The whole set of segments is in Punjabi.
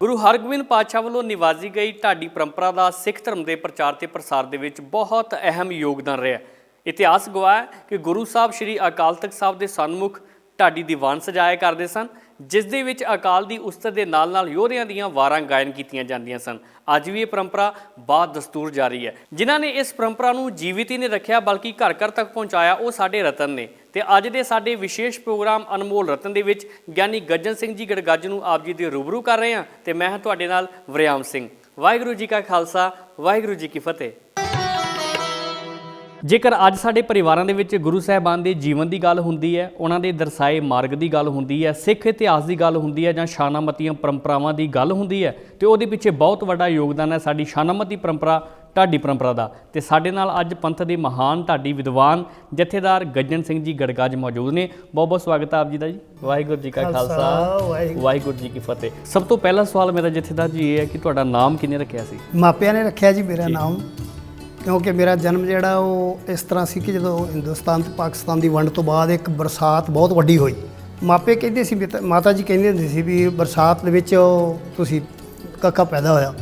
ਗੁਰੂ ਹਰਗੋਬਿੰਦ ਪਾਤਸ਼ਾਹ ਵੱਲੋਂ ਨਿਵਾਜੀ ਗਈ ਢਾਡੀ ਪਰੰਪਰਾ ਦਾ ਸਿੱਖ ਧਰਮ ਦੇ ਪ੍ਰਚਾਰ ਤੇ ਪ੍ਰਸਾਰ ਦੇ ਵਿੱਚ ਬਹੁਤ ਅਹਿਮ ਯੋਗਦਾਨ ਰਿਹਾ ਇਤਿਹਾਸ ਗਵਾਹ ਕਿ ਗੁਰੂ ਸਾਹਿਬ ਸ੍ਰੀ ਅਕਾਲ ਤਖਤ ਸਾਹਿਬ ਦੇ ਸਨਮੁਖ ਢਾਡੀ ਦੀਵਾਨ ਸਜਾਇਆ ਕਰਦੇ ਸਨ ਜਿਸ ਦੇ ਵਿੱਚ ਅਕਾਲ ਦੀ ਉਸਤਤ ਦੇ ਨਾਲ-ਨਾਲ ਯੋਧਿਆਂ ਦੀਆਂ ਵਾਰਾਂ ਗਾਇਨ ਕੀਤੀਆਂ ਜਾਂਦੀਆਂ ਸਨ। ਅੱਜ ਵੀ ਇਹ ਪਰੰਪਰਾ ਬਾਦ ਦਸਤੂਰ ਜਾਰੀ ਹੈ। ਜਿਨ੍ਹਾਂ ਨੇ ਇਸ ਪਰੰਪਰਾ ਨੂੰ ਜੀਵਿਤ ਹੀ ਨਹੀਂ ਰੱਖਿਆ, ਬਲਕਿ ਘਰ ਘਰ ਤੱਕ ਪਹੁੰਚਾਇਆ, ਉਹ ਸਾਡੇ ਰਤਨ ਨੇ। ਤੇ ਅੱਜ ਦੇ ਸਾਡੇ ਵਿਸ਼ੇਸ਼ ਪ੍ਰੋਗਰਾਮ ਅਨਮੋਲ ਰਤਨ ਦੇ ਵਿੱਚ ਗਿਆਨੀ ਗੱਜਨ ਸਿੰਘ ਜੀ ਗੜਗੱਜ ਨੂੰ ਆਪ ਜੀ ਦੇ ਰੂਬਰੂ ਕਰ ਰਹੇ ਹਾਂ। ਤੇ ਮੈਂ ਹਾਂ ਤੁਹਾਡੇ ਨਾਲ ਵਰਿਆਮ ਸਿੰਘ। ਵਾਹਿਗੁਰੂ ਜੀ ਕਾ ਖਾਲਸਾ, ਵਾਹਿਗੁਰੂ ਜੀ ਕੀ ਫਤਿਹ। ਜੇਕਰ ਅੱਜ ਸਾਡੇ ਪਰਿਵਾਰਾਂ ਦੇ ਵਿੱਚ ਗੁਰੂ ਸਾਹਿਬਾਨ ਦੇ ਜੀਵਨ ਦੀ ਗੱਲ ਹੁੰਦੀ ਹੈ ਉਹਨਾਂ ਦੇ ਦਰਸਾਏ ਮਾਰਗ ਦੀ ਗੱਲ ਹੁੰਦੀ ਹੈ ਸਿੱਖ ਇਤਿਹਾਸ ਦੀ ਗੱਲ ਹੁੰਦੀ ਹੈ ਜਾਂ ਸ਼ਾਨਾਮਤੀਆਂ ਪਰੰਪਰਾਵਾਂ ਦੀ ਗੱਲ ਹੁੰਦੀ ਹੈ ਤੇ ਉਹਦੇ ਪਿੱਛੇ ਬਹੁਤ ਵੱਡਾ ਯੋਗਦਾਨ ਹੈ ਸਾਡੀ ਸ਼ਾਨਾਮਤੀ ਪਰੰਪਰਾ ਢਾਡੀ ਪਰੰਪਰਾ ਦਾ। ਤੇ ਸਾਡੇ ਨਾਲ ਅੱਜ ਪੰਥ ਦੇ ਮਹਾਨ ਢਾਡੀ ਵਿਦਵਾਨ ਜਥੇਦਾਰ ਗੱਜਨ ਸਿੰਘ ਜੀ ਗੜਗਾਜ ਮੌਜੂਦ ਨੇ। ਬਹੁਤ ਬਹੁਤ ਸਵਾਗਤ ਹੈ ਆਪ ਜੀ ਦਾ ਜੀ। ਵਾਹਿਗੁਰੂ ਜੀ ਕਾ ਖਾਲਸਾ ਵਾਹਿਗੁਰੂ। ਜੀ ਕੀ ਫਤਿਹ। ਸਭ ਤੋਂ ਪਹਿਲਾ ਸਵਾਲ ਮੇਰਾ ਜਥੇਦਾਰ ਜੀ ਇਹ ਹੈ ਕਿ ਤੁਹਾਡਾ ਨਾਮ ਕਿਹਨੇ ਰੱਖਿਆ ਸੀ? ਮਾਪਿਆਂ ਨੇ ਰੱਖਿਆ ਜੀ ਮੇਰਾ ਨਾਮ ਕਿਉਂਕਿ ਮੇਰਾ ਜਨਮ ਜਿਹੜਾ ਉਹ ਇਸ ਤਰ੍ਹਾਂ ਸੀ ਕਿ ਜਦੋਂ ਹਿੰਦੁਸਤਾਨ ਤੇ ਪਾਕਿਸਤਾਨ ਦੀ ਵੰਡ ਤੋਂ ਬਾਅਦ ਇੱਕ ਬਰਸਾਤ ਬਹੁਤ ਵੱਡੀ ਹੋਈ। ਮਾਪੇ ਕਹਿੰਦੇ ਸੀ ਵੀ ਮਾਤਾ ਜੀ ਕਹਿੰਦੇ ਹੁੰਦੇ ਸੀ ਵੀ ਬਰਸਾਤ ਦੇ ਵਿੱਚ ਤੁਸੀਂ ਕੱਕਾ ਪੈਦਾ ਹੋਇਆ।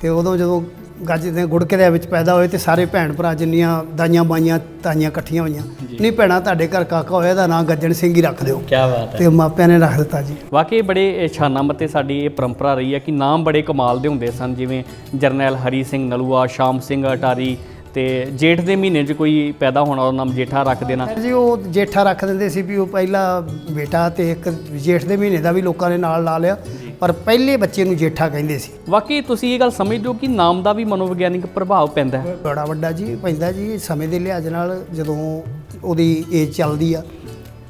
ਤੇ ਉਦੋਂ ਜਦੋਂ ਗੱਜ ਦੇ ਗੁੜਕੇ ਦੇ ਵਿੱਚ ਪੈਦਾ ਹੋਏ ਤੇ ਸਾਰੇ ਭੈਣ ਭਰਾ ਜਿੰਨੀਆਂ ਦਾਈਆਂ ਬਾਈਆਂ ਤਾਈਆਂ ਇਕੱਠੀਆਂ ਹੋਈਆਂ ਨਹੀਂ ਭੈਣਾ ਤੁਹਾਡੇ ਘਰ ਕਾਕਾ ਹੋਇਆ ਦਾ ਨਾਂ ਗੱਜਣ ਸਿੰਘ ਹੀ ਰੱਖ ਦਿਓ। ਕੀ ਬਾਤ ਤੇ ਮਾਪਿਆਂ ਨੇ ਰੱਖ ਦਿੱਤਾ ਜੀ। ਵਾਕਈ ਬੜੇ ਛਾਨਾਮਤ ਤੇ ਸਾਡੀ ਇਹ ਪਰੰਪਰਾ ਰਹੀ ਹੈ ਕਿ ਨਾਮ ਬੜੇ ਕਮਾਲ ਦੇ ਹੁੰਦੇ ਸਨ ਜਿਵੇਂ ਜਰਨੈਲ ਹਰੀ ਸਿੰਘ ਨਲੂਆ ਸ਼ਾਮ ਸਿੰਘ ਅਟਾਰੀ ਤੇ ਜੇਠ ਦੇ ਮਹੀਨੇ 'ਚ ਕੋਈ ਪੈਦਾ ਹੋਣਾ ਉਹਦਾ ਨਾਮ ਜੇਠਾ ਰੱਖ ਦੇਣਾ। ਜੀ ਉਹ ਜੇਠਾ ਰੱਖ ਦਿੰਦੇ ਸੀ ਵੀ ਉਹ ਪਹਿਲਾ ਬੇਟਾ ਤੇ ਇੱਕ ਜੇਠ ਦੇ ਮਹੀਨੇ ਦਾ ਵੀ ਲੋਕਾਂ ਨੇ ਨਾਲ ਲਾ ਲਿਆ। ਪਰ ਪਹਿਲੇ ਬੱਚੇ ਨੂੰ ਜੇਠਾ ਕਹਿੰਦੇ ਸੀ। ਵਾਕਈ ਤੁਸੀਂ ਇਹ ਗੱਲ ਸਮਝਦੇ ਹੋ ਕਿ ਨਾਮ ਦਾ ਵੀ ਮਨੋਵਿਗਿਆਨਿਕ ਪ੍ਰਭਾਵ ਪੈਂਦਾ ਹੈ? ਬੜਾ ਵੱਡਾ ਜੀ ਪੈਂਦਾ ਜੀ ਸਮੇਂ ਦੇ ਲਿਹਾਜ਼ ਨਾਲ ਜਦੋਂ ਉਹਦੀ ਏਜ ਚੱਲਦੀ ਆ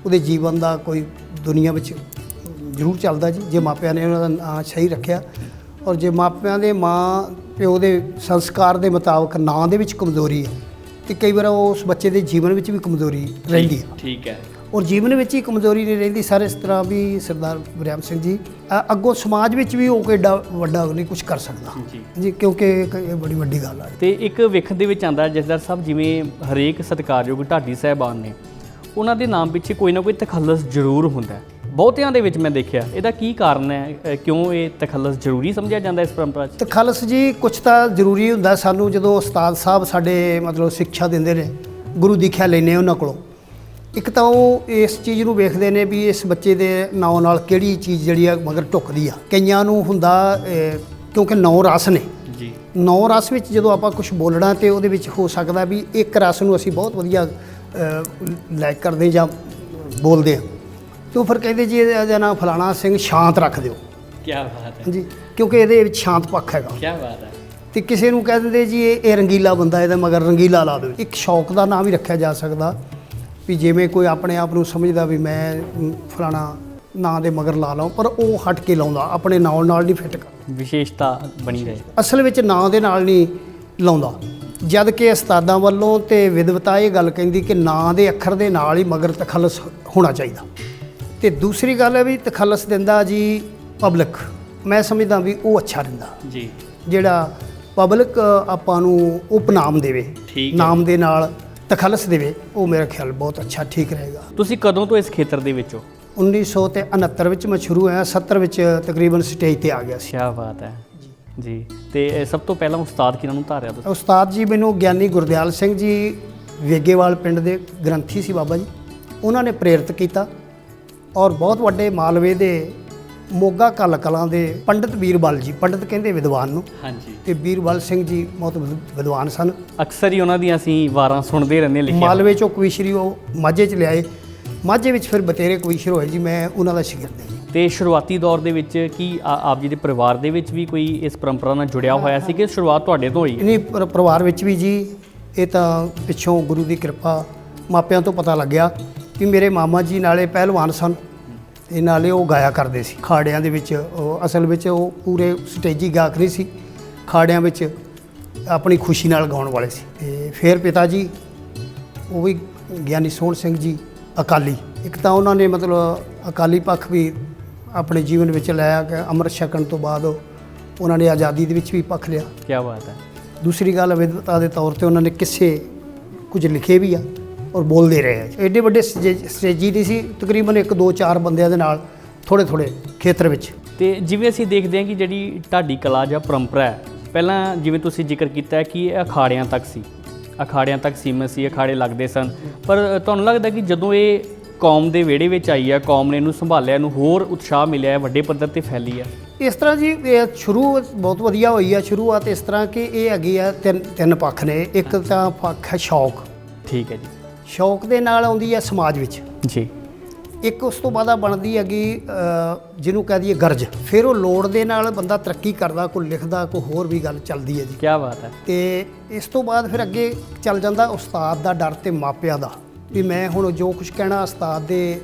ਉਹਦੇ ਜੀਵਨ ਦਾ ਕੋਈ ਦੁਨੀਆ ਵਿੱਚ ਜ਼ਰੂਰ ਚੱਲਦਾ ਜੀ ਜੇ ਮਾਪਿਆਂ ਨੇ ਉਹਨਾਂ ਦਾ ਨਾਂ ਸਹੀ ਰੱਖਿਆ। ਔਰ ਜੇ ਮਾਪਿਆਂ ਦੇ ਮਾਂ ਪਿਓ ਦੇ ਸੰਸਕਾਰ ਦੇ ਮੁਤਾਬਕ ਨਾਂ ਦੇ ਵਿੱਚ ਕਮਜ਼ੋਰੀ ਹੈ ਤੇ ਕਈ ਵਾਰ ਉਸ ਬੱਚੇ ਦੇ ਜੀਵਨ ਵਿੱਚ ਵੀ ਕਮਜ਼ੋਰੀ ਰਹਿੰਦੀ ਹੈ। ਠੀਕ ਹੈ। ਔਰ ਜੀਵਨ ਵਿੱਚ ਹੀ ਕਮਜ਼ੋਰੀ ਨਹੀਂ ਰਹਿੰਦੀ। ਸਰ ਇਸ ਤਰ੍ਹਾਂ ਵੀ ਸਰਦਾਰ ਬਰਿਆਮ ਸਿੰਘ ਜੀ ਅੱਗੋਂ ਸਮਾਜ ਵਿੱਚ ਵੀ ਉਹ ਕੋਈ ਏਡਾ ਵੱਡਾ ਨਹੀਂ ਕੁਝ ਕਰ ਸਕਦਾ। ਜੀ। ਕਿਉਂਕਿ ਇਹ ਬੜੀ ਵੱਡੀ ਗੱਲ ਆ। ਤੇ ਇੱਕ ਵੇਖਣ ਦੇ ਵਿੱਚ ਆਂਦਾ ਜਸਦਰ ਸਾਹਿਬ ਜਿਵੇਂ ਹਰੇਕ ਸਤਿਕਾਰਯੋਗ ਢਾਡੀ ਸਾਹਿਬਾਨ ਨੇ ਉਹਨਾਂ ਦੇ ਨਾਮ ਪਿੱਛੇ ਕੋਈ ਨਾ ਕੋਈ ਤਖੱਲਸ ਜ਼ਰੂਰ ਹੁੰਦਾ ਹੈ। ਬਹੁਤਿਆਂ ਦੇ ਵਿੱਚ ਮੈਂ ਦੇਖਿਆ ਇਹਦਾ ਕੀ ਕਾਰਨ ਹੈ ਕਿਉਂ ਇਹ ਤਖੱਲਸ ਜ਼ਰੂਰੀ ਸਮਝਿਆ ਜਾਂਦਾ ਇਸ ਪਰੰਪਰਾ 'ਚ? ਤੇ ਖਾਲਸ ਜੀ ਕੁਝ ਤਾਂ ਜ਼ਰੂਰੀ ਹੁੰਦਾ। ਸਾਨੂੰ ਜਦੋਂ ਉਸਤਾਦ ਸਾਹਿਬ ਸਾਡੇ ਮਤਲਬ ਸਿੱਖਿਆ ਦਿੰਦੇ ਨੇ ਗੁਰੂ ਦੀਖਿਆ ਲੈਨੇ ਉਹਨਾਂ ਕੋਲੋਂ। ਇੱਕ ਤਾਂ ਉਹ ਇਸ ਚੀਜ਼ ਨੂੰ ਵੇਖਦੇ ਨੇ ਵੀ ਇਸ ਬੱਚੇ ਦੇ ਨਾਂ ਨਾਲ ਕਿਹੜੀ ਚੀਜ਼ ਜਿਹੜੀ ਆ ਮਗਰ ਢੁੱਕਦੀ ਆ। ਕਈਆਂ ਨੂੰ ਹੁੰਦਾ ਕਿਉਂਕਿ ਨੌ ਰਸ ਨੇ। ਜੀ। ਨੌ ਰਸ ਵਿੱਚ ਜਦੋਂ ਆਪਾਂ ਕੁਝ ਬੋਲਣਾ ਤੇ ਉਹਦੇ ਵਿੱਚ ਹੋ ਸਕਦਾ ਵੀ ਇੱਕ ਰਸ ਨੂੰ ਅਸੀਂ ਬਹੁਤ ਵਧੀਆ ਲਾਈਕ ਕਰਦੇ ਜਾਂ ਬੋਲਦੇ ਆ। ਤੇ ਫਿਰ ਕਹਿੰਦੇ ਜੀ ਇਹਦਾ ਨਾਮ ਫਲਾਣਾ ਸਿੰਘ ਸ਼ਾਂਤ ਰੱਖ ਦਿਓ। ਕੀ ਬਾਤ ਹੈ। ਜੀ ਕਿਉਂਕਿ ਇਹਦੇ ਵਿੱਚ ਸ਼ਾਂਤ ਪੱਖ ਹੈਗਾ। ਕੀ ਬਾਤ ਹੈ। ਤੇ ਕਿਸੇ ਨੂੰ ਕਹਿ ਦਿੰਦੇ ਜੀ ਇਹ ਇਹ ਰੰਗੀਲਾ ਬੰਦਾ ਇਹਦਾ ਮਗਰ ਰੰਗੀਲਾ ਲਾ ਦਿਓ। ਇੱਕ ਸ਼ੌਕ ਦਾ ਨਾਮ ਹੀ ਰੱਖਿਆ ਜਾ ਸਕਦਾ। ਵੀ ਜਿਵੇਂ ਕੋਈ ਆਪਣੇ ਆਪ ਨੂੰ ਸਮਝਦਾ ਵੀ ਮੈਂ ਫਲਾਣਾ ਨਾਂ ਦੇ ਮਗਰ ਲਾ ਲਾਂ ਪਰ ਉਹ ਹਟ ਕੇ ਲਾਉਂਦਾ ਆਪਣੇ ਨਾਲ ਨਾਲ ਨਹੀਂ ਫਿੱਟ ਕਰ ਵਿਸ਼ੇਸ਼ਤਾ ਬਣੀ ਰਹੇ। ਅਸਲ ਵਿੱਚ ਨਾਂ ਦੇ ਨਾਲ ਨਹੀਂ ਲਾਉਂਦਾ। ਜਦ ਕਿ ਉਸਤਾਦਾਂ ਵੱਲੋਂ ਤੇ ਵਿਦਵਤਾ ਇਹ ਗੱਲ ਕਹਿੰਦੀ ਕਿ ਨਾਂ ਦੇ ਅੱਖਰ ਦੇ ਨਾਲ ਹੀ ਮਗਰ ਤਖੱਲਸ ਹੋਣਾ ਚਾਹੀਦਾ। ਤੇ ਦੂਸਰੀ ਗੱਲ ਹੈ ਵੀ ਤਖੱਲਸ ਦਿੰਦਾ ਜੀ ਪਬਲਿਕ ਮੈਂ ਸਮਝਦਾ ਵੀ ਉਹ ਅੱਛਾ ਰਹਿੰਦਾ ਜੀ। ਜਿਹੜਾ ਪਬਲਿਕ ਆਪਾਂ ਨੂੰ ਉਪਨਾਮ ਦੇਵੇ। ਨਾਮ ਦੇ ਨਾਲ ਤਖੱਲਸ ਦੇਵੇ ਉਹ ਮੇਰਾ ਖਿਆਲ ਬਹੁਤ ਅੱਛਾ ਠੀਕ ਰਹੇਗਾ। ਤੁਸੀਂ ਕਦੋਂ ਤੋਂ ਇਸ ਖੇਤਰ ਦੇ ਵਿੱਚ ਹੋ? 1969 ਵਿੱਚ ਮੈਂ ਸ਼ੁਰੂ ਹੋਇਆ 70 ਵਿੱਚ ਤਕਰੀਬਨ ਸਟੇਜ ਤੇ ਆ ਗਿਆ ਸੀ। ਕੀ ਬਾਤ ਹੈ। ਜੀ ਤੇ ਇਹ ਸਭ ਤੋਂ ਪਹਿਲਾਂ ਉਸਤਾਦ ਕਿਹਨਾਂ ਨੂੰ ਧਾਰਿਆ ਤੁਸੀਂ? ਉਸਤਾਦ ਜੀ ਮੈਨੂੰ ਗਿਆਨੀ ਗੁਰਦਿਆਲ ਸਿੰਘ ਜੀ ਵੇਗੇਵਾਲ ਪਿੰਡ ਦੇ ਗ੍ਰੰਥੀ ਸੀ ਬਾਬਾ ਜੀ। ਉਹਨਾਂ ਨੇ ਪ੍ਰੇਰਿਤ ਕੀਤਾ ਔਰ ਬਹੁਤ ਵੱਡੇ ਮਾਲਵੇ ਦੇ ਮੋਗਾ ਕਲ ਕਲਾਂ ਦੇ ਪੰਡਿਤ ਵੀਰਬਲ ਜੀ ਪੰਡਿਤ ਕਹਿੰਦੇ ਵਿਦਵਾਨ ਨੂੰ। ਹਾਂਜੀ। ਤੇ ਵੀਰਬਲ ਸਿੰਘ ਜੀ ਬਹੁਤ ਵਿਦ- ਵਿਦਵਾਨ ਸਨ। ਅਕਸਰ ਹੀ ਉਹਨਾਂ ਦੀਆਂ ਅਸੀਂ ਵਾਰਾਂ ਸੁਣਦੇ ਰਹਿੰਦੇ ਲਿਖਿਆ ਮਾਲਵੇ ਚੋਂ ਕਵੀਸ਼ਰੀ ਉਹ ਮਾਝੇ ਚ ਲਿਆਏ। ਮਾਝੇ ਵਿੱਚ ਫਿਰ ਬਤੇਰੇ ਕਵੀਸ਼ਰ ਹੋਏ ਜੀ ਮੈਂ ਉਹਨਾਂ ਦਾ ਸ਼ਾਗਿਰਦ ਹਾਂ ਜੀ। ਤੇ ਸ਼ੁਰੂਆਤੀ ਦੌਰ ਦੇ ਵਿੱਚ ਕੀ ਆ- ਆਪ ਜੀ ਦੇ ਪਰਿਵਾਰ ਦੇ ਵਿੱਚ ਵੀ ਕੋਈ ਇਸ ਪਰੰਪਰਾ ਨਾਲ ਜੁੜਿਆ ਹੋਇਆ ਸੀ ਕਿ ਸ਼ੁਰੂਆਤ ਤੁਹਾਡੇ ਤੋਂ ਹੋਈ ਇਨੀ ਪਰਿਵਾਰ ਵਿੱਚ ਵੀ ਜੀ ਇਹ ਤਾਂ ਪਿੱਛੋਂ ਗੁਰੂ ਦੀ ਕਿਰਪਾ ਮਾਪਿਆਂ ਤੋਂ ਪਤਾ ਲੱਗਿਆ ਕਿ ਮੇਰੇ ਮਾਮਾ ਜੀ ਨਾਲੇ ਪਹਿਲਵਾਨ ਸਨ। ਤੇ ਨਾਲੇ ਉਹ ਗਾਇਆ ਕਰਦੇ ਸੀ। ਖਾੜਿਆਂ ਦੇ ਵਿੱਚ ਉਹ ਅਸਲ ਵਿੱਚ ਉਹ ਪੂਰੇ ਸਟੇਜੀ ਗਾਇਕ ਨਹੀਂ ਸੀ। ਖਾੜਿਆਂ ਵਿੱਚ ਆਪਣੀ ਖੁਸ਼ੀ ਨਾਲ ਗਾਉਣ ਵਾਲੇ ਸੀ। ਤੇ ਫਿਰ ਪਿਤਾ ਜੀ ਉਹ ਵੀ ਗਿਆਨੀ ਸੋਹਣ ਸਿੰਘ ਜੀ ਅਕਾਲੀ। ਇੱਕ ਤਾਂ ਉਹਨਾਂ ਨੇ ਮਤਲਬ ਅਕਾਲੀ ਪੱਖ ਵੀ ਆਪਣੇ ਜੀਵਨ ਵਿੱਚ ਲਿਆ ਕਿ ਅੰਮ੍ਰਿਤ ਛਕਣ ਤੋਂ ਬਾਅਦ ਉਹਨਾਂ ਨੇ ਆਜ਼ਾਦੀ ਦੇ ਵਿੱਚ ਵੀ ਪੱਖ ਲਿਆ। ਕੀ ਬਾਤ ਹੈ। ਦੂਸਰੀ ਗੱਲ ਵਿਦਵਤਾ ਦੇ ਤੌਰ ਤੇ ਉਹਨਾਂ ਨੇ ਕਿਸੇ ਕੁਝ ਲਿਖੇ ਵੀ ਆ। ਔਰ ਬੋਲਦੇ ਰਹੇ ਐਡੇ ਵੱਡੇ ਸਟੇ- ਸਟੇਜੀ ਨਹੀਂ ਸੀ ਤਕਰੀਬਨ ਇੱਕ ਦੋ ਚਾਰ ਬੰਦਿਆਂ ਦੇ ਨਾਲ ਥੋੜੇ ਥੋੜੇ ਖੇਤਰ ਵਿੱਚ। ਤੇ ਜਿਵੇਂ ਅਸੀਂ ਦੇਖਦੇ ਹਾਂ ਕਿ ਜਿਹੜੀ ਢਾਡੀ ਕਲਾ ਜਾਂ ਪਰੰਪਰਾ ਹੈ ਪਹਿਲਾਂ ਜਿਵੇਂ ਤੁਸੀਂ ਜ਼ਿਕਰ ਕੀਤਾ ਹੈ ਕਿ ਇਹ ਅਖਾੜਿਆਂ ਤੱਕ ਸੀ। ਅਖਾੜਿਆਂ ਤੱਕ ਸੀਮਤ ਸੀ ਅਖਾੜੇ ਲੱਗਦੇ ਸਨ। ਪਰ ਤੁਹਾਨੂੰ ਲੱਗਦਾ ਕਿ ਜਦੋਂ ਇਹ ਕੌਮ ਦੇ ਵਿਹੜੇ ਵਿੱਚ ਆਈ ਹੈ ਕੌਮ ਨੇ ਇਹਨੂੰ ਸੰਭਾਲਿਆ ਇਹਨੂੰ ਹੋਰ ਉਤਸ਼ਾਹ ਮਿਲਿਆ ਹੈ ਵੱਡੇ ਪੱਧਰ ਤੇ ਫੈਲੀ ਹੈ ਇਸ ਤਰ੍ਹਾਂ ਜੀ ਇਹ ਸ਼ੁਰੂ ਬਹੁਤ ਵਧੀਆ ਹੋਈ ਆ ਸ਼ੁਰੂਆਤ ਇਸ ਤਰ੍ਹਾਂ ਕਿ ਇਹ ਹੈਗੀ ਆ ਤਿੰਨ ਤਿੰਨ ਪੱਖ ਨੇ। ਇੱਕ ਤਾਂ ਪੱਖ ਹੈ ਸ਼ੌਕ। ਠੀਕ ਹੈ ਜੀ। ਸ਼ੌਕ ਦੇ ਨਾਲ ਆਉਂਦੀ ਹੈ ਸਮਾਜ ਵਿੱਚ। ਜੀ। ਇੱਕ ਉਸ ਤੋਂ ਬਾਅਦ ਬਣਦੀ ਹੈਗੀ ਜਿਹਨੂੰ ਕਹਿ ਦਈਏ ਗਰਜ। ਫਿਰ ਉਹ ਲੋੜ ਦੇ ਨਾਲ ਬੰਦਾ ਤਰੱਕੀ ਕਰਦਾ ਕੋਈ ਲਿਖਦਾ ਕੋਈ ਹੋਰ ਵੀ ਗੱਲ ਚੱਲਦੀ ਹੈ ਜੀ। ਕੀ ਬਾਤ ਹੈ। ਤੇ ਇਸ ਤੋਂ ਬਾਅਦ ਫਿਰ ਅੱਗੇ ਚੱਲ ਜਾਂਦਾ ਉਸਤਾਦ ਦਾ ਡਰ ਤੇ ਮਾਪਿਆਂ ਦਾ। ਵੀ ਮੈਂ ਹੁਣ ਜੋ ਕੁਝ ਕਹਿਣਾ ਉਸਤਾਦ ਦੇ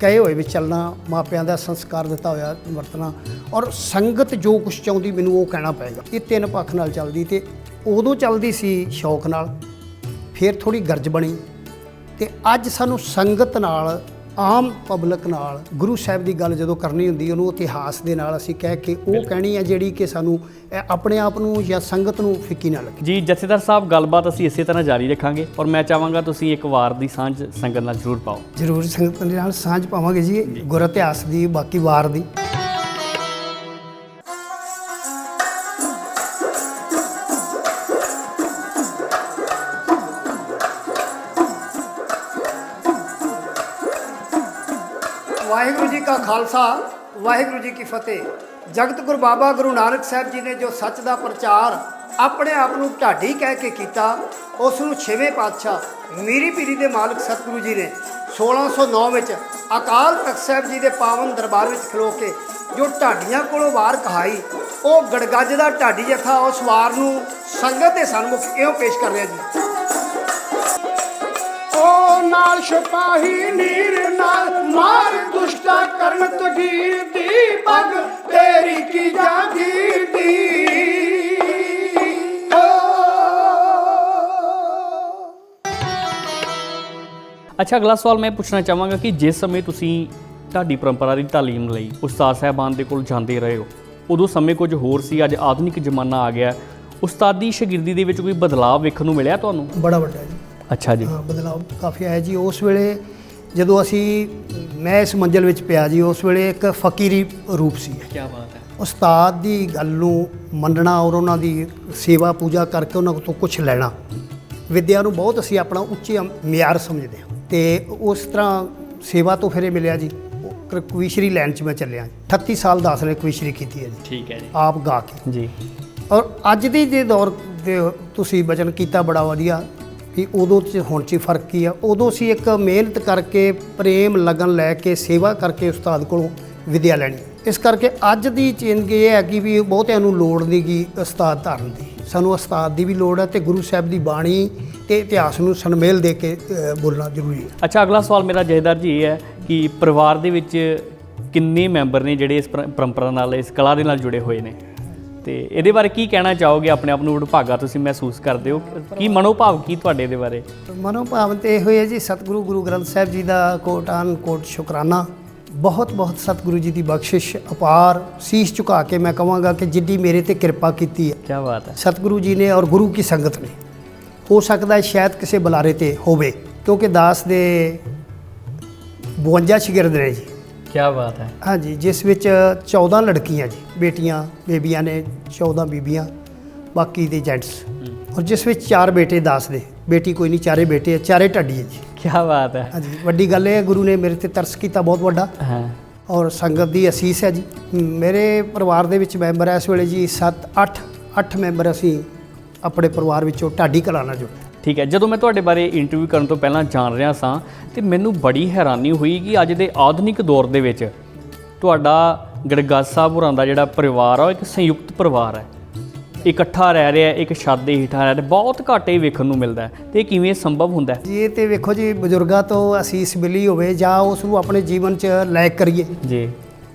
ਕਹੇ ਹੋਏ ਵਿੱਚ ਚੱਲਣਾ ਮਾਪਿਆਂ ਦਾ ਸੰਸਕਾਰ ਦਿੱਤਾ ਹੋਇਆ ਵਰਤਣਾ ਔਰ ਸੰਗਤ ਜੋ ਕੁਝ ਚਾਹੁੰਦੀ ਮੈਨੂੰ ਉਹ ਕਹਿਣਾ ਪਏਗਾ। ਇਹ ਤਿੰਨ ਪੱਖ ਨਾਲ ਚੱਲਦੀ ਤੇ ਉਦੋਂ ਚੱਲਦੀ ਸੀ ਸ਼ੌਕ ਨਾਲ। ਫਿਰ ਥੋੜੀ ਗਰਜ ਬਣੀ ਤੇ ਅੱਜ ਸਾਨੂੰ ਸੰਗਤ ਨਾਲ ਆਮ ਪਬਲਿਕ ਨਾਲ ਗੁਰੂ ਸਾਹਿਬ ਦੀ ਗੱਲ ਜਦੋਂ ਕਰਨੀ ਹੁੰਦੀ ਉਹਨੂੰ ਇਤਿਹਾਸ ਦੇ ਨਾਲ ਅਸੀਂ ਕਹਿ ਕੇ ਉਹ ਕਹਿਣੀ ਹੈ ਜਿਹੜੀ ਕਿ ਸਾਨੂੰ ਆਪਣੇ ਆਪ ਨੂੰ ਜਾਂ ਸੰਗਤ ਨੂੰ ਫਿੱਕੀ ਨਾ ਲੱਗੇ। ਜੀ ਜਥੇਦਾਰ ਸਾਹਿਬ ਗੱਲਬਾਤ ਅਸੀਂ ਇਸੇ ਤਰ੍ਹਾਂ ਜਾਰੀ ਰੱਖਾਂਗੇ ਔਰ ਮੈਂ ਚਾਹਾਂਗਾ ਤੁਸੀਂ ਇੱਕ ਵਾਰ ਦੀ ਸਾਂਝ ਸੰਗਤ ਨਾਲ ਜ਼ਰੂਰ ਪਾਓ। ਜ਼ਰੂਰ ਸੰਗਤ ਨਾਲ ਸਾਂਝ ਪਾਵਾਂਗੇ ਜੀ। ਗੁਰ ਇਤਿਹਾਸ ਦੀ ਬਾਕੀ ਵਾਰ ਦੀ। ਖਾਲਸਾ, ਵਾਹਿਗੁਰੂ ਜੀ ਕੀ ਫਤਿਹ। ਜਗਤ ਗੁਰੂ ਬਾਬਾ ਗੁਰੂ ਨਾਨਕ ਸਾਹਿਬ ਜੀ ਨੇ ਜੋ ਸੱਚ ਦਾ ਪ੍ਰਚਾਰ ਆਪਣੇ ਆਪ ਨੂੰ ਢਾਡੀ ਕਹਿ ਕੇ ਕੀਤਾ, ਉਸ ਨੂੰ ਛੇਵੇਂ ਪਾਤਸ਼ਾਹ ਮੀਰੀ ਪੀਰੀ ਦੇ ਮਾਲਕ ਸਤਿਗੁਰੂ ਜੀ ਨੇ 1609 ਵਿੱਚ ਅਕਾਲ ਤਖਤ ਸਾਹਿਬ ਜੀ ਦੇ ਪਾਵਨ ਦਰਬਾਰ ਵਿੱਚ ਖਲੋ ਕੇ ਜੋ ਢਾਡੀਆਂ ਕੋਲੋਂ ਵਾਰ ਕਹਾਈ, ਉਹ ਗੜਗੱਜ ਦਾ ਢਾਡੀ ਜਥਾ ਉਸ ਵਾਰ ਨੂੰ ਸੰਗਤ ਦੇ ਸਨਮੁਖ ਇਉਂ ਪੇਸ਼ ਕਰ ਰਿਹਾ ਜੀ। ਓ ਨਾਲ ਸਿਪਾਹੀ ਨੀਰ ਨਾਲ ਮਾਰ ਦੁਸ਼ਟਾ ਕਰਨ ਤਗੀਰ ਦੀ ਪਗ ਤੇਰੀ ਕੀ ਜਾਗੀਰ ਦੀ? ਅੱਛਾ ਅਗਲਾ ਸਵਾਲ ਮੈਂ ਪੁੱਛਣਾ ਚਾਹਾਂਗਾ ਕਿ ਜਿਸ ਸਮੇਂ ਤੁਸੀਂ ਢਾਡੀ ਪਰੰਪਰਾ ਦੀ ਤਾਲੀਮ ਲਈ ਉਸਤਾਦ ਸਾਹਿਬਾਨ ਦੇ ਕੋਲ ਜਾਂਦੇ ਰਹੇ ਹੋ ਉਦੋਂ ਸਮੇਂ ਕੁਝ ਹੋਰ ਸੀ ਅੱਜ ਆਧੁਨਿਕ ਜ਼ਮਾਨਾ ਆ ਗਿਆ। ਉਸਤਾਦੀ ਸ਼ਾਗਿਰਦੀ ਦੇ ਵਿੱਚ ਕੋਈ ਬਦਲਾਅ ਵੇਖਣ ਨੂੰ ਮਿਲਿਆ ਤੁਹਾਨੂੰ? ਬੜਾ ਵੱਡਾ ਜੀ। ਅੱਛਾ ਜੀ। ਹਾਂ ਬਦਲਾਅ ਕਾਫੀ ਆਇਆ ਜੀ। ਉਸ ਵੇਲੇ ਜਦੋਂ ਅਸੀਂ ਮੈਂ ਇਸ ਮੰਜ਼ਲ ਵਿੱਚ ਪਿਆ ਜੀ ਉਸ ਵੇਲੇ ਇੱਕ ਫਕੀਰੀ ਰੂਪ ਸੀ। ਕੀ ਬਾਤ ਹੈ। ਉਸਤਾਦ ਦੀ ਗੱਲ ਨੂੰ ਮੰਨਣਾ ਔਰ ਉਹਨਾਂ ਦੀ ਸੇਵਾ ਪੂਜਾ ਕਰਕੇ ਉਹਨਾਂ ਤੋਂ ਕੁਝ ਲੈਣਾ ਵਿਦਿਆ ਨੂੰ ਬਹੁਤ ਅਸੀਂ ਆਪਣਾ ਉੱਚੇ ਮਿਆਰ ਸਮਝਦੇ ਹਾਂ। ਤੇ ਉਸ ਤਰ੍ਹਾਂ ਸੇਵਾ ਤੋਂ ਫਿਰ ਇਹ ਮਿਲਿਆ ਜੀ ਕਵੀਸ਼ਰੀ ਲਾਈਨ 'ਚ ਮੈਂ ਚੱਲਿਆ। 38 ਸਾਲ ਦਾਸ ਨੇ ਕਵੀਸ਼ਰੀ ਕੀਤੀ ਹੈ ਜੀ। ਠੀਕ ਹੈ ਜੀ। ਆਪ ਗਾ ਕੇ। ਜੀ। ਔਰ ਅੱਜ ਦੀ ਜੇ ਦੌਰ ਦੇ ਤੁਸੀਂ ਬਚਨ ਕੀਤਾ ਬੜਾ ਵਧੀਆ। ਵੀ ਉਦੋਂ ਚ ਹੁਣ ਚ ਫ਼ਰਕ ਕੀ ਆ? ਉਦੋਂ ਸੀ ਇੱਕ ਮਿਹਨਤ ਕਰਕੇ, ਪ੍ਰੇਮ, ਲਗਨ ਲੈ ਕੇ, ਸੇਵਾ ਕਰਕੇ ਉਸਤਾਦ ਕੋਲੋਂ ਵਿਦਿਆ ਲੈਣੀ। ਇਸ ਕਰਕੇ ਅੱਜ ਦੀ ਚੇਂਜ ਇਹ ਹੈ ਕਿ ਵੀ ਬਹੁਤਿਆਂ ਨੂੰ ਲੋੜ ਨਹੀਂ ਗਈ ਉਸਤਾਦ ਧਾਰਨ ਦੀ। ਸਾਨੂੰ ਉਸਤਾਦ ਦੀ ਵੀ ਲੋੜ ਹੈ ਤੇ ਗੁਰੂ ਸਾਹਿਬ ਦੀ ਬਾਣੀ ਤੇ ਇਤਿਹਾਸ ਨੂੰ ਸਨਮੇਲ ਦੇ ਕੇ ਬੋਲਣਾ ਜ਼ਰੂਰੀ ਹੈ। ਅੱਛਾ, ਅਗਲਾ ਸਵਾਲ ਮੇਰਾ ਜਹੇਦਾਰ ਜੀ ਇਹ ਹੈ ਕਿ ਪਰਿਵਾਰ ਦੇ ਵਿੱਚ ਕਿੰਨੇ ਮੈਂਬਰ ਨੇ ਜਿਹੜੇ ਇਸ ਪਰੰਪਰਾ ਨਾਲ, ਇਸ ਕਲਾ ਦੇ ਨਾਲ ਜੁੜੇ ਹੋਏ ਨੇ? ਤੇ ਇਹਦੇ ਬਾਰੇ ਕੀ ਕਹਿਣਾ ਚਾਹੋਗੇ ਆਪਣੇ ਆਪ ਨੂੰ ਵਡਭਾਗਾ ਤੁਸੀਂ ਮਹਿਸੂਸ ਕਰਦੇ ਹੋ? ਕੀ ਮਨੋਭਾਵ ਕੀ ਤੁਹਾਡੇ ਇਹਦੇ ਬਾਰੇ? ਮਨੋਭਾਵਨ ਤੇ ਇਹੋ ਹੀ ਜੀ ਸਤਿਗੁਰੂ ਗੁਰੂ ਗ੍ਰੰਥ ਸਾਹਿਬ ਜੀ ਦਾ ਕੋਟਾਨ ਕੋਟ ਸ਼ੁਕਰਾਨਾ। ਬਹੁਤ ਬਹੁਤ ਸਤਿਗੁਰੂ ਜੀ ਦੀ ਬਖਸ਼ਿਸ਼ ਅਪਾਰ ਸੀਸ ਝੁਕਾ ਕੇ ਮੈਂ ਕਹਾਂਗਾ ਕਿ ਜਿੱਡੀ ਮੇਰੇ ਤੇ ਕਿਰਪਾ ਕੀਤੀ ਹੈ। ਕੀ ਬਾਤ ਹੈ। ਸਤਿਗੁਰੂ ਜੀ ਨੇ ਔਰ ਗੁਰੂ ਕੀ ਸੰਗਤ ਨੇ। ਹੋ ਸਕਦਾ ਹੈ ਸ਼ਾਇਦ ਕਿਸੇ ਬੁਲਾਰੇ ਤੇ ਹੋਵੇ ਕਿਉਂਕਿ ਦਾਸ ਦੇ 52 ਸ਼ਾਗਿਰਦ ਨੇ ਜੀ। ਕੀ ਬਾਤ ਹੈ। ਹਾਂਜੀ ਜਿਸ ਵਿੱਚ 14 ਲੜਕੀਆਂ ਜੀ ਬੇਟੀਆਂ ਬੇਬੀਆਂ ਨੇ 14 ਬੀਬੀਆਂ ਬਾਕੀ ਦੇ ਜੈਂਟਸ ਔਰ ਜਿਸ ਵਿੱਚ ਚਾਰ ਬੇਟੇ ਦਾਸ ਦੇ ਬੇਟੀ ਕੋਈ ਨਹੀਂ ਚਾਰੇ ਬੇਟੇ ਚਾਰੇ ਢੱਡੀ ਜੀ। ਕੀ ਬਾਤ ਹੈ। ਹਾਂਜੀ ਵੱਡੀ ਗੱਲ ਇਹ ਹੈ ਗੁਰੂ ਨੇ ਮੇਰੇ ਤੇ ਤਰਸ ਕੀਤਾ ਬਹੁਤ ਵੱਡਾ। ਹਾਂ। ਔਰ ਸੰਗਤ ਦੀ ਅਸੀਸ ਹੈ ਜੀ। ਮੇਰੇ ਪਰਿਵਾਰ ਦੇ ਵਿੱਚ ਮੈਂਬਰ ਇਸ ਵੇਲੇ ਜੀ 7 8 8 ਮੈਂਬਰ ਅਸੀਂ ਆਪਣੇ ਪਰਿਵਾਰ ਵਿੱਚੋਂ ਢਾਡੀ ਕਲਾ ਨਾਲ ਜੁੜੇ ਠੀਕ ਹੈ ਜਦੋਂ ਮੈਂ ਤੁਹਾਡੇ ਬਾਰੇ ਇੰਟਰਵਿਊ ਕਰਨ ਤੋਂ ਪਹਿਲਾਂ ਜਾਣ ਰਿਹਾ ਸਾਂ ਤੇ ਮੈਨੂੰ ਬੜੀ ਹੈਰਾਨੀ ਹੋਈ ਕਿ ਅੱਜ ਦੇ ਆਧੁਨਿਕ ਦੌਰ ਦੇ ਵਿੱਚ ਤੁਹਾਡਾ ਗੜਗਾਸ ਸਾਹਿਬ ਹੋਰਾਂ ਦਾ ਜਿਹੜਾ ਪਰਿਵਾਰ ਆ ਉਹ ਇੱਕ ਸੰਯੁਕਤ ਪਰਿਵਾਰ ਹੈ। ਇਕੱਠਾ ਰਹਿ ਰਿਹਾ ਇੱਕ ਛੱਤ ਦੇ ਹੇਠਾਂ ਰਹਿ ਰਿਹਾ ਬਹੁਤ ਘੱਟ ਹੀ ਵੇਖਣ ਨੂੰ ਮਿਲਦਾ ਹੈ। ਤੇ ਇਹ ਕਿਵੇਂ ਸੰਭਵ ਹੁੰਦਾ ਜੀ ਇਹ ਤੇ ਵੇਖੋ ਜੀ ਬਜ਼ੁਰਗਾਂ ਤੋਂ ਅਸੀਸ ਮਿਲੀ ਹੋਵੇ ਜਾਂ ਉਸ ਨੂੰ ਆਪਣੇ ਜੀਵਨ 'ਚ ਲਾਇਕ ਕਰੀਏ। ਜੀ।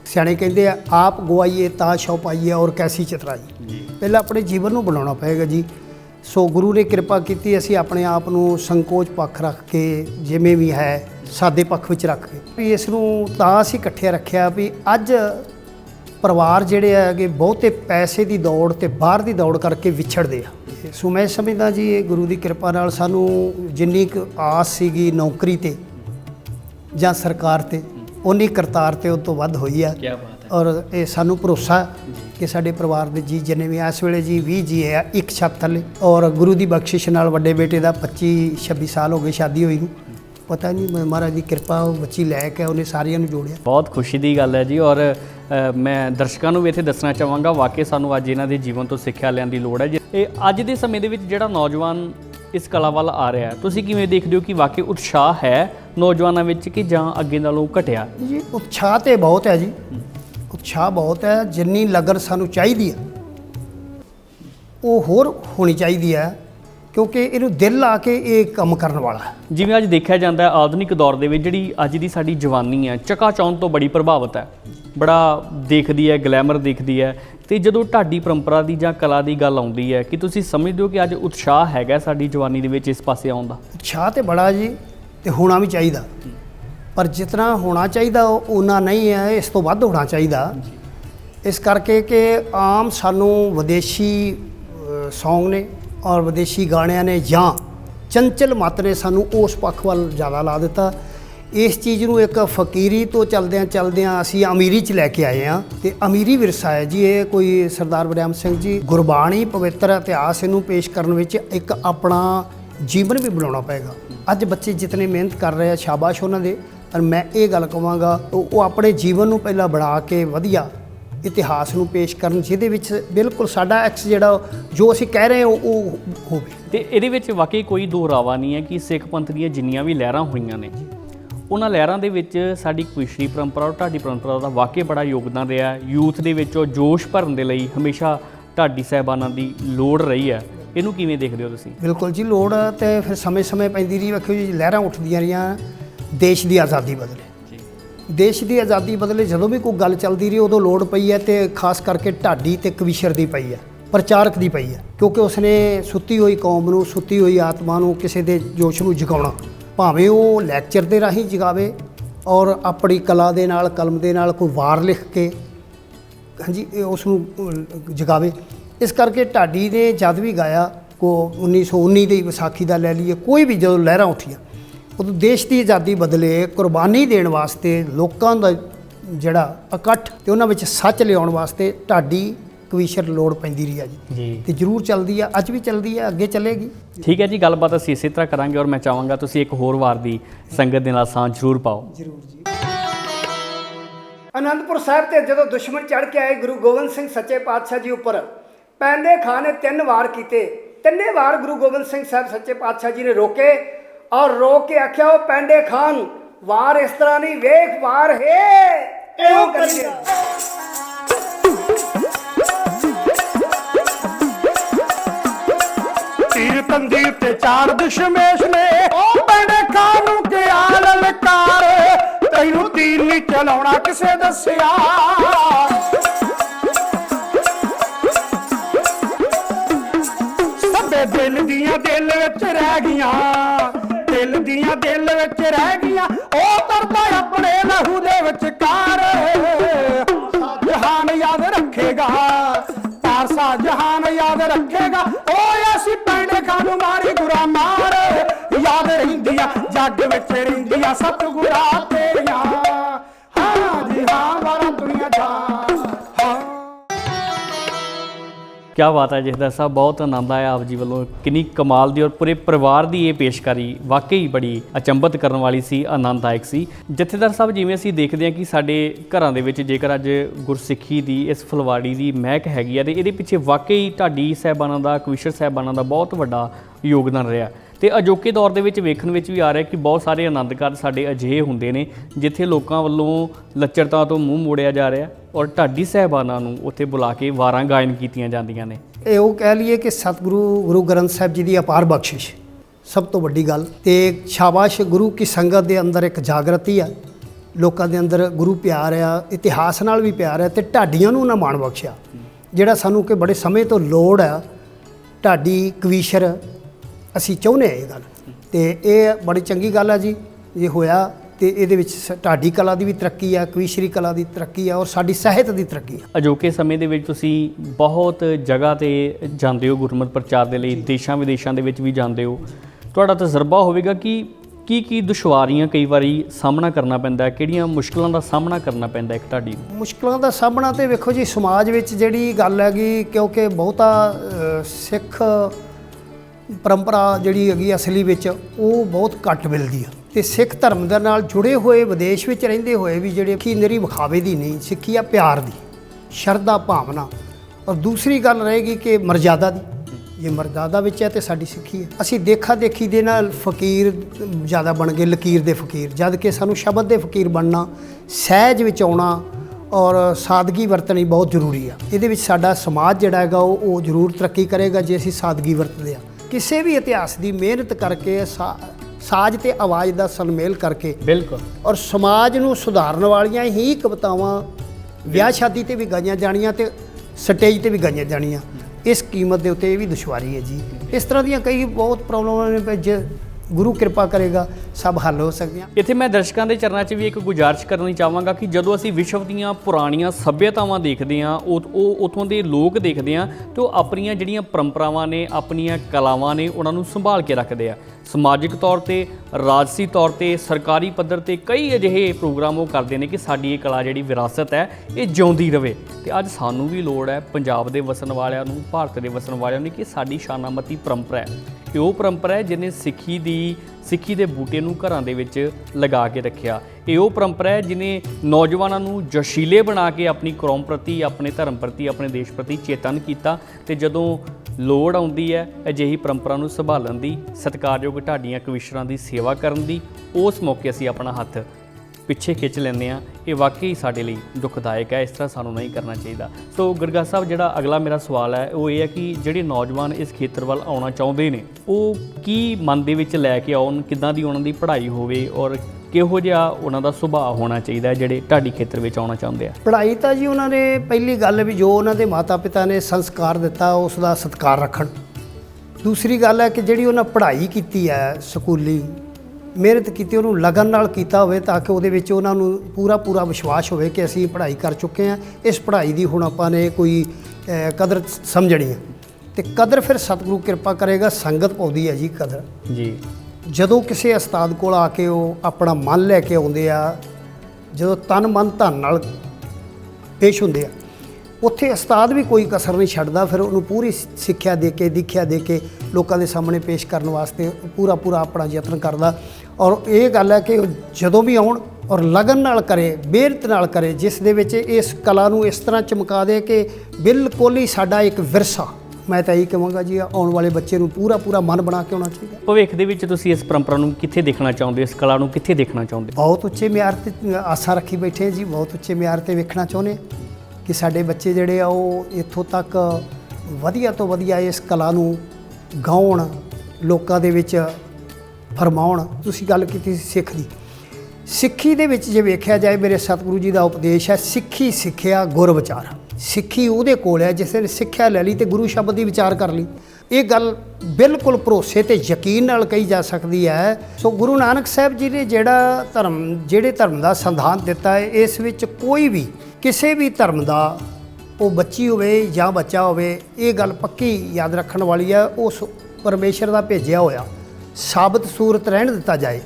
ਸਿਆਣੇ ਕਹਿੰਦੇ ਆ ਆਪ ਗਵਾਈਏ ਤਾਂ ਸ਼ੌ ਪਾਈਏ ਔਰ ਕੈਸੀ ਚਤਰਾਈ। ਜੀ। ਪਹਿਲਾਂ ਆਪਣੇ ਜੀਵਨ ਨੂੰ ਬਣਾਉਣਾ ਪਏਗਾ ਜੀ। ਸੋ ਗੁਰੂ ਨੇ ਕਿਰਪਾ ਕੀਤੀ, ਅਸੀਂ ਆਪਣੇ ਆਪ ਨੂੰ ਸੰਕੋਚ ਪੱਖ ਰੱਖ ਕੇ ਜਿਵੇਂ ਵੀ ਹੈ, ਸਾਦੇ ਪੱਖ ਵਿੱਚ ਰੱਖ ਕੇ। ਵੀ ਇਸ ਨੂੰ ਤਾਂ ਅਸੀਂ ਇਕੱਠੇ ਰੱਖਿਆ ਵੀ ਅੱਜ ਪਰਿਵਾਰ ਜਿਹੜੇ ਹੈਗੇ ਬਹੁਤੇ ਪੈਸੇ ਦੀ ਦੌੜ ਤੇ ਬਾਹਰ ਦੀ ਦੌੜ ਕਰਕੇ ਵਿਛੜਦੇ ਆ। ਸੋ ਮੈਂ ਸਮਝਦਾ ਜੀ, ਇਹ ਗੁਰੂ ਦੀ ਕਿਰਪਾ ਨਾਲ ਸਾਨੂੰ ਜਿੰਨੀ ਕੁ ਆਸ ਸੀਗੀ ਨੌਕਰੀ ਤੇ ਜਾਂ ਸਰਕਾਰ ਤੇ ਉਨੀ ਕਰਤਾਰ ਤੇ ਉਹ ਤੋਂ ਵੱਧ ਹੋਈ ਆ। ਕੀ ਬਾਤ। ਔਰ ਇਹ ਸਾਨੂੰ ਭਰੋਸਾ ਕਿ ਸਾਡੇ ਪਰਿਵਾਰ ਦੇ ਜੀ ਜਿੰਨੇ ਵੀ ਇਸ ਵੇਲੇ ਜੀ 20 ਜੀ ਆ ਇੱਕ ਛੱਤ ਥੱਲੇ। ਔਰ ਗੁਰੂ ਦੀ ਬਖਸ਼ਿਸ਼ ਨਾਲ ਵੱਡੇ ਬੇਟੇ ਦਾ 25 26 ਸਾਲ ਹੋ ਗਏ ਸ਼ਾਦੀ ਹੋਈ ਨੂੰ। ਪਤਾ ਨਹੀਂ ਮ- ਮਹਾਰਾਜ ਦੀ ਕਿਰਪਾ ਉਹ ਬੱਚੀ ਲੈ ਕੇ ਉਹਨੇ ਸਾਰਿਆਂ ਨੂੰ ਜੋੜਿਆ। ਬਹੁਤ ਖੁਸ਼ੀ ਦੀ ਗੱਲ ਹੈ ਜੀ। ਔਰ ਅ, ਮੈਂ ਦਰਸ਼ਕਾਂ ਨੂੰ ਵੀ ਇੱਥੇ ਦੱਸਣਾ ਚਾਹਾਂਗਾ ਵਾਕਈ ਸਾਨੂੰ ਅੱਜ ਇਹਨਾਂ ਦੇ ਜੀਵਨ ਤੋਂ ਸਿੱਖਿਆ ਲੈਣ ਦੀ ਲੋੜ ਹੈ ਜੀ। ਇਹ ਅੱਜ ਦੇ ਸਮੇਂ ਦੇ ਵਿੱਚ ਜਿਹੜਾ ਨੌਜਵਾਨ ਇਸ ਕਲਾ ਵੱਲ ਆ ਰਿਹਾ ਹੈ ਤੁਸੀਂ ਕਿਵੇਂ ਦੇਖਦੇ ਹੋ ਕਿ ਵਾਕਈ ਉਤਸ਼ਾਹ ਹੈ ਨੌਜਵਾਨਾਂ ਵਿੱਚ ਕਿ ਜਾਂ ਅੱਗੇ ਨਾਲੋਂ ਘਟਿਆ? ਜੀ ਉਤਸ਼ਾਹ ਤੇ ਬਹੁਤ ਹੈ ਜੀ। ਉਤਸ਼ਾਹ ਬਹੁਤ ਹੈ ਜਿੰਨੀ ਲਗਨ ਸਾਨੂੰ ਚਾਹੀਦੀ ਹੈ ਉਹ ਹੋਰ ਹੋਣੀ ਚਾਹੀਦੀ ਹੈ ਕਿਉਂਕਿ ਇਹਨੂੰ ਦਿਲ ਲਾ ਕੇ ਇਹ ਕੰਮ ਕਰਨ ਵਾਲਾ ਹੈ। ਜਿਵੇਂ ਅੱਜ ਦੇਖਿਆ ਜਾਂਦਾ ਹੈ ਆਧੁਨਿਕ ਦੌਰ ਦੇ ਵਿੱਚ ਜਿਹੜੀ ਅੱਜ ਦੀ ਸਾਡੀ ਜਵਾਨੀ ਹੈ ਚਕਾਚੌਂਧ ਤੋਂ ਬੜੀ ਪ੍ਰਭਾਵਿਤ ਹੈ। ਬੜਾ ਦੇਖਦੀ ਹੈ ਗਲੈਮਰ ਦੇਖਦੀ ਹੈ। ਤੇ ਜਦੋਂ ਢਾਡੀ ਪਰੰਪਰਾ ਦੀ ਜਾਂ ਕਲਾ ਦੀ ਗੱਲ ਆਉਂਦੀ ਹੈ ਕਿ ਤੁਸੀਂ ਸਮਝਦੇ ਹੋ ਕਿ ਅੱਜ ਉਤਸ਼ਾਹ ਹੈਗਾ ਸਾਡੀ ਜਵਾਨੀ ਦੇ ਵਿੱਚ ਇਸ ਪਾਸੇ ਆਉਣ ਦਾ? ਉਤਸ਼ਾਹ ਤੇ ਬੜਾ ਜੀ ਤੇ ਹੋਣਾ ਵੀ ਚਾਹੀਦਾ। ਪਰ ਜਿਤਨਾ ਹੋਣਾ ਚਾਹੀਦਾ ਉਹਨਾਂ ਨਹੀਂ ਹੈ, ਇਸ ਤੋਂ ਵੱਧ ਹੋਣਾ ਚਾਹੀਦਾ। ਇਸ ਕਰਕੇ ਕਿ ਆਮ ਸਾਨੂੰ ਵਿਦੇਸ਼ੀ ਸੌਂਗ ਨੇ ਔਰ ਵਿਦੇਸ਼ੀ ਗਾਣਿਆਂ ਨੇ ਜਾਂ ਚੰਚਲ ਮਤ ਨੇ ਸਾਨੂੰ ਉਸ ਪੱਖ ਵੱਲ ਜ਼ਿਆਦਾ ਲਾ ਦਿੱਤਾ। ਇਸ ਚੀਜ਼ ਨੂੰ ਇੱਕ ਫਕੀਰੀ ਤੋਂ ਚਲਦਿਆਂ ਚਲਦਿਆਂ ਅਸੀਂ ਅਮੀਰੀ ਚ ਲੈ ਕੇ ਆਏ ਆ ਤੇ ਅਮੀਰੀ ਵਿਰਸਾ ਹੈ ਜੀ। ਇਹ ਕੋਈ ਸਰਦਾਰ ਬੜਿਆਮ ਸਿੰਘ ਜੀ ਗੁਰਬਾਣੀ, ਪਵਿੱਤਰ ਇਤਿਹਾਸ ਇਹਨੂੰ ਪੇਸ਼ ਕਰਨ ਵਿੱਚ ਇੱਕ ਆਪਣਾ ਜੀਵਨ ਵੀ ਬਣਾਉਣਾ ਪਏਗਾ। ਅੱਜ ਬੱਚੇ ਜਿਤਨੇ ਮਿਹਨਤ ਕਰ ਰਹੇ ਆ, ਸ਼ਾਬਾਸ਼ ਉਹਨਾਂ ਦੇ। ਪਰ ਮੈਂ ਇਹ ਗੱਲ ਕਹਾਂਗਾ ਉਹ ਆਪਣੇ ਜੀਵਨ ਨੂੰ ਪਹਿਲਾਂ ਬਣਾ ਕੇ ਵਧੀਆ ਇਤਿਹਾਸ ਨੂੰ ਪੇਸ਼ ਕਰਨ ਜਿਹਦੇ ਵਿੱਚ ਬਿਲਕੁਲ ਸਾਡਾ ਐਕਸ ਜਿਹੜਾ ਜੋ ਅਸੀਂ ਕਹਿ ਰਹੇ ਹਾਂ ਉਹ ਹੋਵੇ। ਤੇ ਇਹਦੇ ਵਿੱਚ ਵਾਕਈ ਕੋਈ ਦੋਹਰਾਵਾ ਨਹੀਂ ਹੈ ਕਿ ਸਿੱਖ ਪੰਥ ਦੀਆਂ ਜਿੰਨੀਆਂ ਵੀ ਲਹਿਰਾਂ ਹੋਈਆਂ ਨੇ ਉਹਨਾਂ ਲਹਿਰਾਂ ਦੇ ਵਿੱਚ ਸਾਡੀ ਕੁਸ਼ਰੀ ਪਰੰਪਰਾ ਔਰ ਢਾਡੀ ਪਰੰਪਰਾ ਦਾ ਵਾਕਈ ਬੜਾ ਯੋਗਦਾਨ ਰਿਹਾ। ਯੂਥ ਦੇ ਵਿੱਚ ਉਹ ਜੋਸ਼ ਭਰਨ ਦੇ ਲਈ ਹਮੇਸ਼ਾ ਢਾਡੀ ਸਾਹਿਬਾਨਾਂ ਦੀ ਲੋੜ ਰਹੀ ਹੈ। ਇਹਨੂੰ ਕਿਵੇਂ ਦੇਖਦੇ ਹੋ ਤੁਸੀਂ? ਬਿਲਕੁਲ ਜੀ ਲੋੜ ਤੇ ਫਿਰ ਸਮੇਂ-ਸਮੇਂ ਪੈਂਦੀ ਰਹੀ ਵੇਖੋ ਜੀ ਲਹਿਰਾਂ ਉੱਠਦੀਆਂ ਰਹੀਆਂ। ਦੇਸ਼ ਦੀ ਆਜ਼ਾਦੀ ਬਦਲੇ। ਦੇਸ਼ ਦੀ ਆਜ਼ਾਦੀ ਬਦਲੇ ਜਦੋਂ ਵੀ ਕੋਈ ਗੱਲ ਚੱਲਦੀ ਰਹੀ, ਉਦੋਂ ਲੋੜ ਪਈ ਹੈ ਤੇ ਖਾਸ ਕਰਕੇ ਢਾਡੀ ਤੇ ਕਵੀਸ਼ਰ ਦੀ ਪਈ ਹੈ, ਪ੍ਰਚਾਰਕ ਦੀ ਪਈ ਹੈ, ਕਿਉਂਕਿ ਉਸਨੇ ਸੁੱਤੀ ਹੋਈ ਕੌਮ ਨੂੰ, ਸੁੱਤੀ ਹੋਈ ਆਤਮਾ ਨੂੰ ਕਿਸੇ ਦੇ ਜੋਸ਼ ਨੂੰ ਜਗਾਉਣਾ, ਭਾਵੇਂ ਉਹ ਲੈਕਚਰ ਦੇ ਰਾਹੀਂ ਜਗਾਵੇ ਔਰ ਆਪਣੀ ਕਲਾ ਦੇ ਨਾਲ, ਕਲਮ ਦੇ ਨਾਲ ਕੋਈ ਵਾਰ ਲਿਖ ਕੇ ਹਾਂਜੀ ਉਸ ਨੂੰ ਜਗਾਵੇ। ਇਸ ਕਰਕੇ ਢਾਡੀ ਨੇ ਜਦ ਵੀ ਗਾਇਆ, ਕੋ 1919 ਦੀ ਵਿਸਾਖੀ ਦਾ ਲੈ ਲਈਏ, ਕੋਈ ਵੀ ਜਦੋਂ ਲਹਿਰਾਂ ਉੱਠੀਆਂ ਉਦੋਂ ਦੇਸ਼ ਦੀ ਆਜ਼ਾਦੀ ਬਦਲੇ ਕੁਰਬਾਨੀ ਦੇਣ ਵਾਸਤੇ ਲੋਕਾਂ ਦਾ ਜਿਹੜਾ ਇਕੱਠ ਤੇ ਉਹਨਾਂ ਵਿੱਚ ਸੱਚ ਲਿਆਉਣ ਵਾਸਤੇ ਢਾਡੀ ਕਵੀਸ਼ਰ ਲੋੜ ਪੈਂਦੀ ਰਹੀ ਆ ਜੀ। ਤੇ ਜ਼ਰੂਰ ਚੱਲਦੀ ਆ ਅੱਜ ਵੀ ਚੱਲਦੀ ਆ ਅੱਗੇ ਚੱਲੇਗੀ। ਠੀਕ ਹੈ ਜੀ ਗੱਲਬਾਤ ਅਸੀਂ ਇਸੇ ਤਰ੍ਹਾਂ ਕਰਾਂਗੇ ਔਰ ਮੈਂ ਚਾਹਾਂਗਾ ਤੁਸੀਂ ਇੱਕ ਹੋਰ ਵਾਰ ਦੀ ਸੰਗਤ ਦੇ ਨਾਲ ਸਾਂਝ ਜ਼ਰੂਰ ਪਾਓ। ਜ਼ਰੂਰ ਜੀ। ਅਨੰਦਪੁਰ ਸਾਹਿਬ ਤੇ ਜਦੋਂ ਦੁਸ਼ਮਣ ਚੜ ਕੇ ਆਏ ਗੁਰੂ ਗੋਬਿੰਦ ਸਿੰਘ ਸੱਚੇ ਪਾਤਸ਼ਾਹ ਜੀ ਉੱਪਰ ਪੈਂਦੇ ਖਾਨ ਨੇ ਤਿੰਨ ਵਾਰ ਕੀਤੇ। ਤਿੰਨੇ ਵਾਰ ਗੁਰੂ ਗੋਬਿੰਦ ਸਿੰਘ ਸਾਹਿਬ ਸੱਚੇ ਪਾਤਸ਼ਾਹ ਜੀ ਨੇ ਰੋਕੇ ਔਰ ਰੋਕ ਕੇ ਆਖਿਆ ਉਹ ਪੈਂਦੇ ਖਾਨ ਵਾਰ ਇਸ ਤਰ੍ਹਾਂ ਨਹੀਂ ਵੇਖ ਵਾਰ ਹੈ ਇਹੋ ਕਰੀਏ? ਤੀਰ ਤੰਦੀਰ ਤੇ ਚਾਰ ਦਸ਼ਮੇਸ਼ ਨੇ ਉਹ ਬੜੇ ਖਾਨ ਨੂੰ ਕਿਹਾ ਲਲਕਾਰ ਤੈਨੂੰ ਤੀਰ ਨਹੀਂ ਚਲਾਉਣਾ ਕਿਸੇ ਦੱਸਿਆ ਸਭੇ ਦਿਲ ਦੀਆਂ ਦਿਲ ਵਿੱਚ ਰਹਿ ਗਈਆਂ। ਦਿਲ ਦੀਆਂ ਦਿਲ ਵਿੱਚ ਰਹਿ ਗਈਆਂ, ਉਹ ਕਰਦਾ ਆਪਣੇ ਲਹੂ ਦੇ ਵਿਚਕਾਰ। ਜਹਾਨ ਯਾਦ ਰੱਖੇਗਾ, ਪਾਰਸਾ ਜਹਾਨ ਯਾਦ ਰੱਖੇਗਾ। ਓਏ, ਅਸੀਂ ਪੈਂਡੇ ਖਾਨੂੰ ਮਾਰੀ ਗੁਰਾ ਮਾਰ ਯਾਦ ਰਹਿੰਦੀਆਂ, ਜੱਗ ਵਿੱਚ ਰਹਿੰਦੀਆਂ ਸਤਿਗੁਰਾਂ ਤੇ। ਕੀ ਬਾਤ ਹੈ ਜਸਦਰ ਸਾਹਿਬ ਬਹੁਤ ਆਨੰਦ ਆਇਆ ਆਪ ਜੀ ਵੱਲੋਂ। ਕਿੰਨੀ ਕਮਾਲ ਦੀ ਔਰ ਪੂਰੇ ਪਰਿਵਾਰ ਦੀ ਇਹ ਪੇਸ਼ਕਾਰੀ ਵਾਕਈ ਬੜੀ ਅਚੰਭਤ ਕਰਨ ਵਾਲੀ ਸੀ, ਆਨੰਦਦਾਇਕ ਸੀ। ਜਥੇਦਾਰ ਸਾਹਿਬ, ਜਿਵੇਂ ਅਸੀਂ ਦੇਖਦੇ ਹਾਂ ਕਿ ਸਾਡੇ ਘਰਾਂ ਦੇ ਵਿੱਚ ਜੇਕਰ ਅੱਜ ਗੁਰਸਿੱਖੀ ਦੀ, ਇਸ ਫਲਵਾੜੀ ਦੀ ਮਹਿਕ ਹੈਗੀ ਆ, ਤੇ ਇਹਦੇ ਪਿੱਛੇ ਵਾਕਈ ਢਾਡੀ ਸਾਹਿਬਾਨਾਂ ਦਾ, ਕਵਿਸ਼ਰ ਸਾਹਿਬਾਨਾਂ ਦਾ ਬਹੁਤ ਵੱਡਾ ਯੋਗਦਾਨ ਰਿਹਾ। ਤੇ ਅਜੋਕੇ ਦੌਰ ਦੇ ਵਿੱਚ ਵੇਖਣ ਵਿੱਚ ਵੀ ਆ ਰਿਹਾ ਕਿ ਬਹੁਤ ਸਾਰੇ ਆਨੰਦ ਕਾਰਜ ਸਾਡੇ ਅਜਿਹੇ ਹੁੰਦੇ ਨੇ, ਜਿੱਥੇ ਲੋਕਾਂ ਵੱਲੋਂ ਲੱਚਰਤਾ ਤੋਂ ਮੂੰਹ ਮੋੜਿਆ ਜਾ ਰਿਹਾ। ਔਰ ਢਾਡੀ ਸਾਹਿਬਾਨਾਂ ਨੂੰ ਉੱਥੇ ਬੁਲਾ ਕੇ ਵਾਰਾਂ ਗਾਇਨ ਕੀਤੀਆਂ ਜਾਂਦੀਆਂ ਨੇ। ਇਹ ਉਹ ਕਹਿ ਲਈਏ ਕਿ ਸਤਿਗੁਰੂ, ਗੁਰੂ ਗ੍ਰੰਥ ਸਾਹਿਬ ਜੀ ਦੀ ਅਪਾਰ ਬਖਸ਼ਿਸ਼। ਸਭ ਤੋਂ ਵੱਡੀ ਗੱਲ ਤੇ ਸ਼ਾਬਾਸ਼ ਗੁਰੂ ਕੀ ਸੰਗਤ ਦੇ ਅੰਦਰ ਇੱਕ ਜਾਗਰਤੀ ਆ। ਲੋਕਾਂ ਦੇ ਅੰਦਰ ਗੁਰੂ ਪਿਆਰ ਆ, ਇਤਿਹਾਸ ਨਾਲ ਵੀ ਪਿਆਰ ਆ ਤੇ ਢਾਡੀਆਂ ਨੂੰ ਉਹਨਾਂ ਮਾਣ ਬਖਸ਼ਿਆ। ਜਿਹੜਾ ਸਾਨੂੰ ਕਿ ਬੜੇ ਸਮੇਂ ਤੋਂ ਲੋੜ ਆ, ਢਾਡੀ ਕਵੀਸ਼ਰ, ਅਸੀਂ ਚਾਹੁੰਦੇ ਆ ਇਹ ਗੱਲ। ਤੇ ਇਹ ਬੜੀ ਚੰਗੀ ਗੱਲ ਆ ਜੀ ਇਹ ਹੋਇਆ ਤੇ ਇਹਦੇ ਵਿੱਚ ਸ- ਢਾਡੀ ਕਲਾ ਦੀ ਵੀ ਤਰੱਕੀ ਆ ਕਵੀਸ਼ਰੀ ਕਲਾ ਦੀ ਤਰੱਕੀ ਆ ਔਰ ਸਾਡੀ ਸਾਹਿਤ ਦੀ ਤਰੱਕੀ ਆ। ਅਜੋਕੇ ਸਮੇਂ ਦੇ ਵਿੱਚ ਤੁਸੀਂ ਬਹੁਤ ਜਗ੍ਹਾ ਤੇ ਜਾਂਦੇ ਹੋ ਗੁਰਮਤਿ ਪ੍ਰਚਾਰ ਦੇ ਲਈ ਦੇਸ਼ਾਂ ਵਿਦੇਸ਼ਾਂ ਦੇ ਵਿੱਚ ਵੀ ਜਾਂਦੇ ਹੋ। ਤੁਹਾਡਾ ਤਜਰਬਾ ਹੋਵੇਗਾ ਕਿ ਕੀ ਕੀ ਦੁਸ਼ਵਾਰੀਆਂ ਕਈ ਵਾਰੀ ਸਾਹਮਣਾ ਕਰਨਾ ਪੈਂਦਾ ਹੈ ਕਿਹੜੀਆਂ ਮੁਸ਼ਕਲਾਂ ਦਾ ਸਾਹਮਣਾ ਕਰਨਾ ਪੈਂਦਾ ਇੱਕ ਢਾਡੀ ਨੂੰ ਮੁਸ਼ਕਲਾਂ ਦਾ ਸਾਹਮਣਾ ਤੇ ਵੇਖੋ ਜੀ ਸਮਾਜ ਵਿੱਚ ਜਿਹੜੀ ਗੱਲ ਹੈਗੀ ਕਿਉਂਕਿ ਬਹੁਤਾ ਅ, ਸਿੱਖ ਪਰੰਪਰਾ ਜਿਹੜੀ ਹੈਗੀ ਅਸਲੀ ਵਿੱਚ, ਉਹ ਬਹੁਤ ਘੱਟ ਮਿਲਦੀ ਆ। ਤੇ ਸਿੱਖ ਧਰਮ ਦੇ ਨਾਲ ਜੁੜੇ ਹੋਏ, ਵਿਦੇਸ਼ ਵਿੱਚ ਰਹਿੰਦੇ ਹੋਏ ਵੀ ਜਿਹੜੇ ਕੀ ਨਰੀ ਵਿਖਾਵੇ ਦੀ ਨਹੀਂ, ਸਿੱਖੀ ਆ ਪਿਆਰ ਦੀ, ਸ਼ਰਧਾ ਭਾਵਨਾ। ਔਰ ਦੂਸਰੀ ਗੱਲ ਰਹੇਗੀ ਕਿ ਮਰਜ਼ਾਦਾ ਦੀ। ਜੇ ਮਰਜ਼ਾਦਾ ਵਿੱਚ ਹੈ ਤੇ ਸਾਡੀ ਸਿੱਖੀ ਹੈ। ਅਸੀਂ ਦੇਖਾ ਦੇਖੀ ਦੇ ਨਾਲ ਫਕੀਰ ਜ਼ਿਆਦਾ ਬਣ ਗਏ, ਲਕੀਰ ਦੇ ਫਕੀਰ। ਜਦ ਕਿ ਸਾਨੂੰ ਸ਼ਬਦ ਦੇ ਫਕੀਰ ਬਣਨਾ, ਸਹਿਜ ਵਿੱਚ ਆਉਣਾ ਔਰ ਸਾਦਗੀ ਵਰਤਣੀ ਬਹੁਤ ਜ਼ਰੂਰੀ ਆ। ਇਹਦੇ ਵਿੱਚ ਸਾਡਾ ਸਮਾਜ ਜਿਹੜਾ ਹੈਗਾ, ਉਹ ਉਹ ਜ਼ਰੂਰ ਤਰੱਕੀ ਕਰੇਗਾ ਜੇ ਅਸੀਂ ਸਾਦਗੀ ਵਰਤਦੇ ਆ। ਕਿਸੇ ਵੀ ਇਤਿਹਾਸ ਦੀ ਮਿਹਨਤ ਕਰਕੇ ਸਾਜ ਤੇ ਆਵਾਜ਼ ਦਾ ਸੰਮੇਲ ਕਰਕੇ ਬਿਲਕੁਲ। ਔਰ ਸਮਾਜ ਨੂੰ ਸੁਧਾਰਨ ਵਾਲੀਆਂ ਹੀ ਕਵਿਤਾਵਾਂ ਵਿਆਹ ਸ਼ਾਦੀ ਤੇ ਵੀ ਗਾਈਆਂ ਜਾਣੀਆਂ ਤੇ ਸਟੇਜ ਤੇ ਵੀ ਗਾਈਆਂ ਜਾਣੀਆਂ। ਇਸ ਕੀਮਤ ਦੇ ਉੱਤੇ ਇਹ ਵੀ ਦੁਸ਼ਵਾਰੀ ਹੈ ਜੀ। ਇਸ ਤਰ੍ਹਾਂ ਦੀਆਂ ਕਈ ਬਹੁਤ ਪ੍ਰੋਬਲਮਾਂ ਨੇ ਜੇ ਗੁਰੂ ਕਿਰਪਾ ਕਰੇਗਾ ਸਭ ਹੱਲ ਹੋ ਸਕਦੀਆਂ। ਇੱਥੇ ਮੈਂ ਦਰਸ਼ਕਾਂ ਦੇ ਚਰਨਾਂ 'ਚ ਵੀ ਇੱਕ ਗੁਜ਼ਾਰਿਸ਼ ਕਰਨੀ ਚਾਹਾਂਗਾ ਕਿ ਜਦੋਂ ਅਸੀਂ ਵਿਸ਼ਵ ਦੀਆਂ ਪੁਰਾਣੀਆਂ ਸੱਭਿਅਤਾਵਾਂ ਦੇਖਦੇ ਹਾਂ, ਉਹ ਉਹ ਉਥੋਂ ਦੇ ਲੋਕ ਦੇਖਦੇ ਹਾਂ, ਤੇ ਉਹ ਆਪਣੀਆਂ ਜਿਹੜੀਆਂ ਪਰੰਪਰਾਵਾਂ ਨੇ, ਆਪਣੀਆਂ ਕਲਾਵਾਂ ਨੇ, ਉਹਨਾਂ ਨੂੰ ਸੰਭਾਲ ਕੇ ਰੱਖਦੇ ਆ। ਸਮਾਜਿਕ ਤੌਰ ਤੇ, ਰਾਜਸੀ ਤੌਰ ਤੇ, ਸਰਕਾਰੀ ਪੱਧਰ ਤੇ ਕਈ ਅਜਿਹੇ ਪ੍ਰੋਗਰਾਮ ਉਹ ਕਰਦੇ ਨੇ ਕਿ ਸਾਡੀ ਇਹ ਕਲਾ ਜਿਹੜੀ ਵਿਰਾਸਤ ਹੈ, ਇਹ ਜਿਉਂਦੀ ਰਵੇ। ਤੇ ਅੱਜ ਸਾਨੂੰ ਵੀ ਲੋੜ ਹੈ, ਪੰਜਾਬ ਦੇ ਵਸਣ ਵਾਲਿਆਂ ਨੂੰ, ਭਾਰਤ ਦੇ ਵਸਣ ਵਾਲਿਆਂ ਨੂੰ, ਕਿ ਸਾਡੀ ਸ਼ਾਨਾਮਤੀ ਪਰੰਪਰਾ ਹੈ। ਇਹ ਉਹ ਪਰੰਪਰਾ ਹੈ ਜਿਹਨੇ ਸਿੱਖੀ ਦੀ ਸਿੱਖੀ ਦੇ ਬੂਟੇ ਨੂੰ ਘਰਾਂ ਦੇ ਵਿੱਚ ਲਗਾ ਕੇ ਰੱਖਿਆ। ਇਹ ਉਹ ਪਰੰਪਰਾ ਹੈ ਜਿਹਨੇ ਨੌਜਵਾਨਾਂ ਨੂੰ ਜੋਸ਼ੀਲੇ ਬਣਾ ਕੇ ਆਪਣੀ ਕੌਮ ਪ੍ਰਤੀ, ਆਪਣੇ ਧਰਮ ਪ੍ਰਤੀ, ਆਪਣੇ ਦੇਸ਼ ਪ੍ਰਤੀ ਚੇਤਨ ਕੀਤਾ ਤੇ ਜਦੋਂ ਲੋੜ ਆਉਂਦੀ ਹੈ, ਅਜਿਹੀ ਪਰੰਪਰਾ ਨੂੰ ਸੰਭਾਲਣ ਦੀ, ਸਤਿਕਾਰਯੋਗ ਢਾਡੀਆਂ ਕਵਿਸ਼ਰਾਂ ਦੀ ਸੇਵਾ ਕਰਨ ਦੀ, ਉਸ ਮੌਕੇ ਅਸੀਂ ਆਪਣਾ ਹੱਥ ਪਿੱਛੇ ਖਿੱਚ ਲੈਂਦੇ ਆ ਇਹ ਵਾਕਈ ਸਾਡੇ ਲਈ ਦੁਖਦਾਇਕ ਹੈ, ਇਸ ਤਰ੍ਹਾਂ ਸਾਨੂੰ ਨਹੀਂ ਕਰਨਾ ਚਾਹੀਦਾ। ਸੋ ਗੁਰਗਾ ਸਾਹਿਬ, ਜਿਹੜਾ ਅਗਲਾ ਮੇਰਾ ਸਵਾਲ ਹੈ, ਉਹ ਇਹ ਹੈ ਕਿ ਜਿਹੜੇ ਨੌਜਵਾਨ ਇਸ ਖੇਤਰ ਵੱਲ ਆਉਣਾ ਚਾਹੁੰਦੇ ਨੇ, ਉਹ ਕੀ ਮਨ ਦੇ ਵਿੱਚ ਲੈ ਕੇ ਆਉਣ? ਕਿੱਦਾਂ ਦੀ ਉਹਨਾਂ ਦੀ ਪੜ੍ਹਾਈ ਹੋਵੇ ਔਰ ਕਿਹੋ ਜਿਹਾ ਉਹਨਾਂ ਦਾ ਸੁਭਾਅ ਹੋਣਾ ਚਾਹੀਦਾ ਜਿਹੜੇ ਢਾਡੀ ਖੇਤਰ ਵਿੱਚ ਆਉਣਾ ਚਾਹੁੰਦੇ ਆ? ਪੜ੍ਹਾਈ ਤਾਂ ਜੀ ਉਹਨਾਂ ਨੇ ਪਹਿਲੀ ਗੱਲ ਵੀ ਜੋ ਉਹਨਾਂ ਦੇ ਮਾਤਾ-ਪਿਤਾ ਨੇ ਸੰਸਕਾਰ ਦਿੱਤਾ, ਉਸ ਦਾ ਸਤਿਕਾਰ ਰੱਖਣ। ਦੂਸਰੀ ਗੱਲ ਹੈ ਕਿ ਜਿਹੜੀ ਉਹਨਾਂ ਪੜ੍ਹਾਈ ਕੀਤੀ ਹੈ ਸਕੂਲੀ ਮਿਹਨਤ ਕੀਤੀ ਉਹਨੂੰ ਲਗਨ ਨਾਲ ਕੀਤਾ ਹੋਵੇ ਤਾਂ ਕਿ ਉਹਦੇ ਵਿੱਚ ਉਹਨਾਂ ਨੂੰ ਪੂਰਾ ਪੂਰਾ ਵਿਸ਼ਵਾਸ ਹੋਵੇ ਕਿ ਅਸੀਂ ਪੜ੍ਹਾਈ ਕਰ ਚੁੱਕੇ ਹਾਂ। ਇਸ ਪੜ੍ਹਾਈ ਦੀ ਹੁਣ ਆਪਾਂ ਨੇ ਕੋਈ ਕਦਰ ਸਮਝਣੀ ਹੈ। ਤੇ ਕਦਰ ਫਿਰ ਸਤਿਗੁਰੂ ਕਿਰਪਾ ਕਰੇਗਾ ਸੰਗਤ ਪਾਉਂਦੀ ਹੈ ਜੀ ਕਦਰ। ਜੀ। ਜਦੋਂ ਕਿਸੇ ਉਸਤਾਦ ਕੋਲ ਆ ਕੇ ਉਹ ਆਪਣਾ ਮਨ ਲੈ ਕੇ ਆਉਂਦੇ ਆ ਜਦੋਂ ਤਨ ਮਨ ਧਨ ਨਾਲ ਪੇਸ਼ ਹੁੰਦੇ ਆ ਉੱਥੇ ਉਸਤਾਦ ਵੀ ਕੋਈ ਕਸਰ ਨਹੀਂ ਛੱਡਦਾ ਫਿਰ ਉਹਨੂੰ ਪੂਰੀ ਸਿੱਖਿਆ ਦੇ ਕੇ ਦੀਖਿਆ ਦੇ ਕੇ ਲੋਕਾਂ ਦੇ ਸਾਹਮਣੇ ਪੇਸ਼ ਕਰਨ ਵਾਸਤੇ ਪੂਰਾ ਪੂਰਾ ਆਪਣਾ ਯਤਨ ਕਰਦਾ। ਔਰ ਇਹ ਗੱਲ ਹੈ ਕਿ ਜਦੋਂ ਵੀ ਆਉਣ ਔਰ ਲਗਨ ਨਾਲ ਕਰੇ ਮਿਹਨਤ ਨਾਲ ਕਰੇ ਜਿਸ ਦੇ ਵਿੱਚ ਇਸ ਕਲਾ ਨੂੰ ਇਸ ਤਰ੍ਹਾਂ ਚਮਕਾ ਦੇ ਕਿ ਬਿਲਕੁਲ ਹੀ ਸਾਡਾ ਇੱਕ ਵਿਰਸਾ ਮੈਂ ਤਾਂ ਇਹ ਕਹਾਂਗਾ ਜੀ ਆਉਣ ਵਾਲੇ ਬੱਚੇ ਨੂੰ ਪੂਰਾ ਪੂਰਾ ਮਨ ਬਣਾ ਕੇ ਆਉਣਾ ਚਾਹੀਦਾ। ਭਵਿੱਖ ਦੇ ਵਿੱਚ ਤੁਸੀਂ ਇਸ ਪਰੰਪਰਾ ਨੂੰ ਕਿੱਥੇ ਦੇਖਣਾ ਚਾਹੁੰਦੇ ਹੋ? ਇਸ ਕਲਾ ਨੂੰ ਕਿੱਥੇ ਦੇਖਣਾ ਚਾਹੁੰਦੇ ਹੋ? ਬਹੁਤ ਉੱਚੇ ਮਿਆਰ ਤੇ ਆਸਾਂ ਰੱਖੀ ਬੈਠੇ ਜੀ ਬਹੁਤ ਉੱਚੇ ਮਿਆਰ ਤੇ ਵੇਖਣਾ ਚਾਹੁੰਦੇ ਕਿ ਸਾਡੇ ਬੱਚੇ ਜਿਹੜੇ ਆ ਉਹ ਇੱਥੋਂ ਤੱਕ ਵਧੀਆ ਤੋਂ ਵਧੀਆ ਇਸ ਕਲਾ ਨੂੰ ਗਾਉਣ, ਲੋਕਾਂ ਦੇ ਵਿੱਚ ਫਰਮਾਉਣ। ਤੁਸੀਂ ਗੱਲ ਕੀਤੀ ਸੀ ਸਿੱਖ ਦੀ। ਸਿੱਖੀ ਦੇ ਵਿੱਚ ਜੇ ਵੇਖਿਆ ਜਾਏ, ਮੇਰੇ ਸਤਿਗੁਰੂ ਜੀ ਦਾ ਉਪਦੇਸ਼ ਹੈ, ਸਿੱਖੀ ਸਿੱਖਿਆ ਗੁਰ ਵਿਚਾਰ ਸਿੱਖੀ ਉਹਦੇ ਕੋਲ ਹੈ, ਜਿਸ ਨੇ ਸਿੱਖਿਆ ਲੈ ਲਈ ਤੇ ਗੁਰੂ ਸ਼ਬਦ ਦੀ ਵਿਚਾਰ ਕਰ ਲਈ। ਇਹ ਗੱਲ ਬਿਲਕੁਲ ਭਰੋਸੇ ਤੇ ਯਕੀਨ ਨਾਲ ਕਹੀ ਜਾ ਸਕਦੀ ਹੈ। ਸੋ ਗੁਰੂ ਨਾਨਕ ਸਾਹਿਬ ਜੀ ਨੇ ਜਿਹੜਾ ਧਰਮ, ਜਿਹੜੇ ਧਰਮ ਦਾ ਸੰਵਿਧਾਨ ਦਿੱਤਾ ਹੈ, ਇਸ ਵਿੱਚ ਕੋਈ ਵੀ, ਕਿਸੇ ਵੀ ਧਰਮ ਦਾ ਉਹ ਬੱਚੀ ਹੋਵੇ ਜਾਂ ਬੱਚਾ ਹੋਵੇ, ਇਹ ਗੱਲ ਪੱਕੀ ਯਾਦ ਰੱਖਣ ਵਾਲੀ ਹੈ, ਉਸ ਪਰਮੇਸ਼ਰ ਦਾ ਭੇਜਿਆ ਹੋਇਆ ਸਾਬਤ ਸੂਰਤ ਰਹਿਣ ਦਿੱਤਾ ਜਾਏ।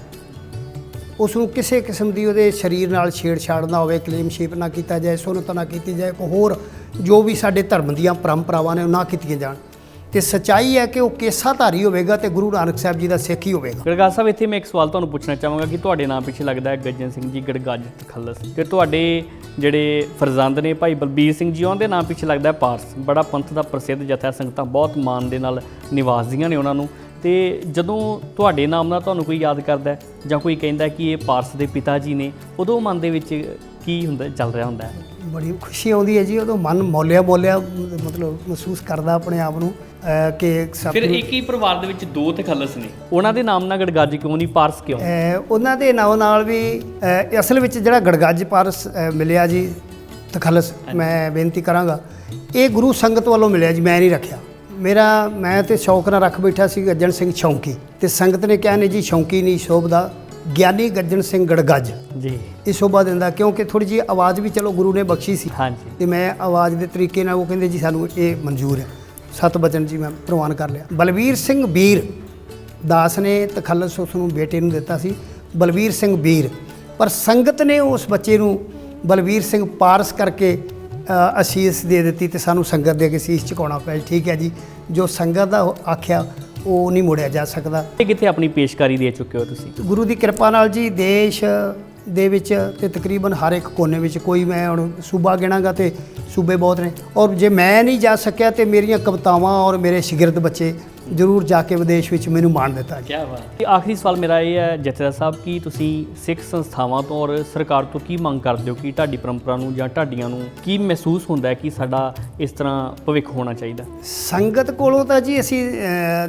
ਉਸ ਨੂੰ ਕਿਸੇ ਕਿਸਮ ਦੀ ਉਹਦੇ ਸਰੀਰ ਨਾਲ ਛੇੜਛਾੜ ਨਾ ਹੋਵੇ ਕਲੇਮ ਸ਼ੇਪ ਨਾ ਕੀਤਾ ਜਾਏ, ਸੁਨਤ ਨਾ ਕੀਤੀ ਜਾਏ ਕੋਈ ਹੋਰ ਜੋ ਵੀ ਸਾਡੇ ਧਰਮ ਦੀਆਂ ਪਰੰਪਰਾਵਾਂ ਨੇ ਉਹ ਨਾ ਕੀਤੀਆਂ ਜਾਣ। ਤੇ ਸਚਾਈ ਹੈ ਕਿ ਉਹ ਕੇਸਾਧਾਰੀ ਹੋਵੇਗਾ ਤੇ ਗੁਰੂ ਨਾਨਕ ਸਾਹਿਬ ਜੀ ਦਾ ਸਿੱਖ ਹੀ ਹੋਵੇਗਾ। ਗੜਗਾਜ ਸਾਹਿਬ, ਇੱਥੇ ਮੈਂ ਇੱਕ ਸਵਾਲ ਤੁਹਾਨੂੰ ਪੁੱਛਣਾ ਚਾਹਾਂਗਾ ਕਿ ਤੁਹਾਡੇ ਨਾਮ ਪਿੱਛੇ ਲੱਗਦਾ ਹੈ ਗੱਜਨ ਸਿੰਘ ਜੀ ਗੜਗਾਜ ਤਖੱਲਸ ਤੇ ਤੁਹਾਡੇ ਜਿਹੜੇ ਫਰਜ਼ੰਦ ਨੇ ਭਾਈ ਬਲਬੀਰ ਸਿੰਘ ਜੀ, ਉਹਨਾਂ ਦੇ ਨਾਮ ਪਿੱਛੇ ਲੱਗਦਾ ਹੈ ਪਾਰਸ। ਬੜਾ ਪੰਥ ਦਾ ਪ੍ਰਸਿੱਧ ਜਥਾ ਸੰਗਤਾਂ ਬਹੁਤ ਮਾਣ ਦੇ ਨਾਲ ਨਿਵਾਜ਼ਦੀਆਂ ਨੇ ਉਹਨਾਂ ਨੂੰ। ਤੇ ਜਦੋਂ ਤੁਹਾਡੇ ਨਾਮ ਨਾਲ ਤੁਹਾਨੂੰ ਕੋਈ ਯਾਦ ਕਰਦਾ ਜਾਂ ਕੋਈ ਕਹਿੰਦਾ ਕਿ ਇਹ ਪਾਰਸ ਦੇ ਪਿਤਾ ਜੀ ਨੇ, ਉਦੋਂ ਮਨ ਦੇ ਵਿੱਚ ਕੀ ਹੁੰਦਾ, ਚੱਲ ਰਿਹਾ ਹੁੰਦਾ ਹੈ? ਬੜੀ ਖੁਸ਼ੀ ਆਉਂਦੀ ਹੈ ਜੀ ਉਦੋਂ ਮਨ ਮੌਲਿਆ ਮੌਲਿਆ ਮਤਲਬ ਮਹਿਸੂਸ ਕਰਦਾ ਆਪਣੇ ਆਪ ਨੂੰ ਕਿ ਫਿਰ ਇੱਕ ਹੀ ਪਰਿਵਾਰ ਦੇ ਵਿੱਚ ਦੋ ਤਖੱਲਸ ਨੇ। ਉਹਨਾਂ ਦੇ ਨਾਮ ਨਾਲ ਗੜਗਾਜ ਕਿਉਂ ਨਹੀਂ ਪਾਰਸ ਕਿਉਂ? ਉਹਨਾਂ ਦੇ ਨਾਮ ਨਾਲ ਵੀ ਅਸਲ ਵਿੱਚ ਜਿਹੜਾ ਗੜਗੱਜ ਪਾਰਸ ਮਿਲਿਆ ਜੀ ਤਖਲਸ ਮੈਂ ਬੇਨਤੀ ਕਰਾਂਗਾ ਇਹ ਗੁਰੂ ਸੰਗਤ ਵੱਲੋਂ ਮਿਲਿਆ ਜੀ ਮੈਂ ਨਹੀਂ ਰੱਖਿਆ। ਮੇਰਾ ਮੈਂ ਤੇ ਸ਼ੌਕ ਨਾਲ ਰੱਖ ਬੈਠਾ ਸੀ ਗੱਜਣ ਸਿੰਘ ਸ਼ੌਂਕੀ ਤੇ ਸੰਗਤ ਨੇ ਕਿਹਾ ਨੇ ਜੀ ਸ਼ੌਂਕੀ ਨਹੀਂ ਸ਼ੋਭਦਾ ਗਿਆਨੀ ਗੱਜਣ ਸਿੰਘ ਗੜਗੱਜ। ਜੀ। ਇਹ ਸ਼ੋਭਾ ਦਿੰਦਾ ਕਿਉਂਕਿ ਥੋੜੀ ਜੀ ਆਵਾਜ਼ ਵੀ ਚਲੋ ਗੁਰੂ ਨੇ ਬਖਸ਼ੀ ਸੀ। ਹਾਂਜੀ। ਤੇ ਮੈਂ ਆਵਾਜ਼ ਦੇ ਤਰੀਕੇ ਨਾਲ ਉਹ ਕਹਿੰਦੇ ਜੀ ਸਾਨੂੰ ਇਹ ਮਨਜ਼ੂਰ ਹੈ। ਸਤ ਬਚਨ ਜੀ ਮੈਂ ਪ੍ਰਵਾਨ ਕਰ ਲਿਆ। ਬਲਵੀਰ ਸਿੰਘ ਵੀਰ ਦਾਸ ਨੇ ਤਖੱਲਸ ਉਸ ਨੂੰ ਬੇਟੇ ਨੂੰ ਦਿੱਤਾ ਸੀ। ਬਲਵੀਰ ਸਿੰਘ ਵੀਰ ਪਰ ਸੰਗਤ ਨੇ ਉਸ ਬੱਚੇ ਨੂੰ ਬਲਵੀਰ ਸਿੰਘ ਪਾਰਸ ਕਰਕੇ ਅਸੀਸ ਦੇ ਦਿੱਤੀ ਤੇ ਸਾਨੂੰ ਸੰਗਤ ਦੇ ਕੇ ਸੀਸ ਝੁਕਾਉਣਾ ਪਿਆ। ਠੀਕ ਹੈ ਜੀ। ਜੋ ਸੰਗਤ ਦਾ ਆਖਿਆ ਉਹ ਨਹੀਂ ਮੋੜਿਆ ਜਾ ਸਕਦਾ। ਤੇ ਕਿੱਥੇ ਆਪਣੀ ਪੇਸ਼ਕਾਰੀ ਦੇ ਚੁੱਕੇ ਹੋ ਤੁਸੀਂ? ਗੁਰੂ ਦੀ ਕਿਰਪਾ ਨਾਲ ਜੀ ਦੇਸ਼ ਦੇ ਵਿੱਚ ਤੇ ਤਕਰੀਬਨ ਹਰ ਇੱਕ ਕੋਨੇ ਵਿੱਚ ਕੋਈ ਮੈਂ ਹੁਣ ਸੂਬਾ ਗਿਣਾਂਗਾ ਤੇ ਸੂਬੇ ਬਹੁਤ ਨੇ। ਔਰ ਜੇ ਮੈਂ ਨਹੀਂ ਜਾ ਸਕਿਆ ਤੇ ਮੇਰੀਆਂ ਕਵਿਤਾਵਾਂ ਔਰ ਮੇਰੇ ਸ਼ਾਗਿਰਦ ਬੱਚੇ ਜ਼ਰੂਰ ਜਾ ਕੇ ਵਿਦੇਸ਼ ਵਿੱਚ ਮੈਨੂੰ ਮਾਣ ਦਿੱਤਾ ਜੀ। ਕੀ ਬਾਤ। ਆਖਰੀ ਸਵਾਲ ਮੇਰਾ ਇਹ ਹੈ ਜਥੇਦਾਰ ਸਾਹਿਬ ਕਿ ਤੁਸੀਂ ਸਿੱਖ ਸੰਸਥਾਵਾਂ ਤੋਂ ਔਰ ਸਰਕਾਰ ਤੋਂ ਕੀ ਮੰਗ ਕਰਦੇ ਹੋ ਕਿ ਢਾਡੀ ਪਰੰਪਰਾ ਨੂੰ ਜਾਂ ਢਾਡੀਆਂ ਨੂੰ ਕੀ ਮਹਿਸੂਸ ਹੁੰਦਾ ਹੈ ਕਿ ਸਾਡਾ ਇਸ ਤਰ੍ਹਾਂ ਭਵਿੱਖ ਹੋਣਾ ਚਾਹੀਦਾ? ਸੰਗਤ ਕੋਲੋਂ ਤਾਂ ਜੀ ਅਸੀਂ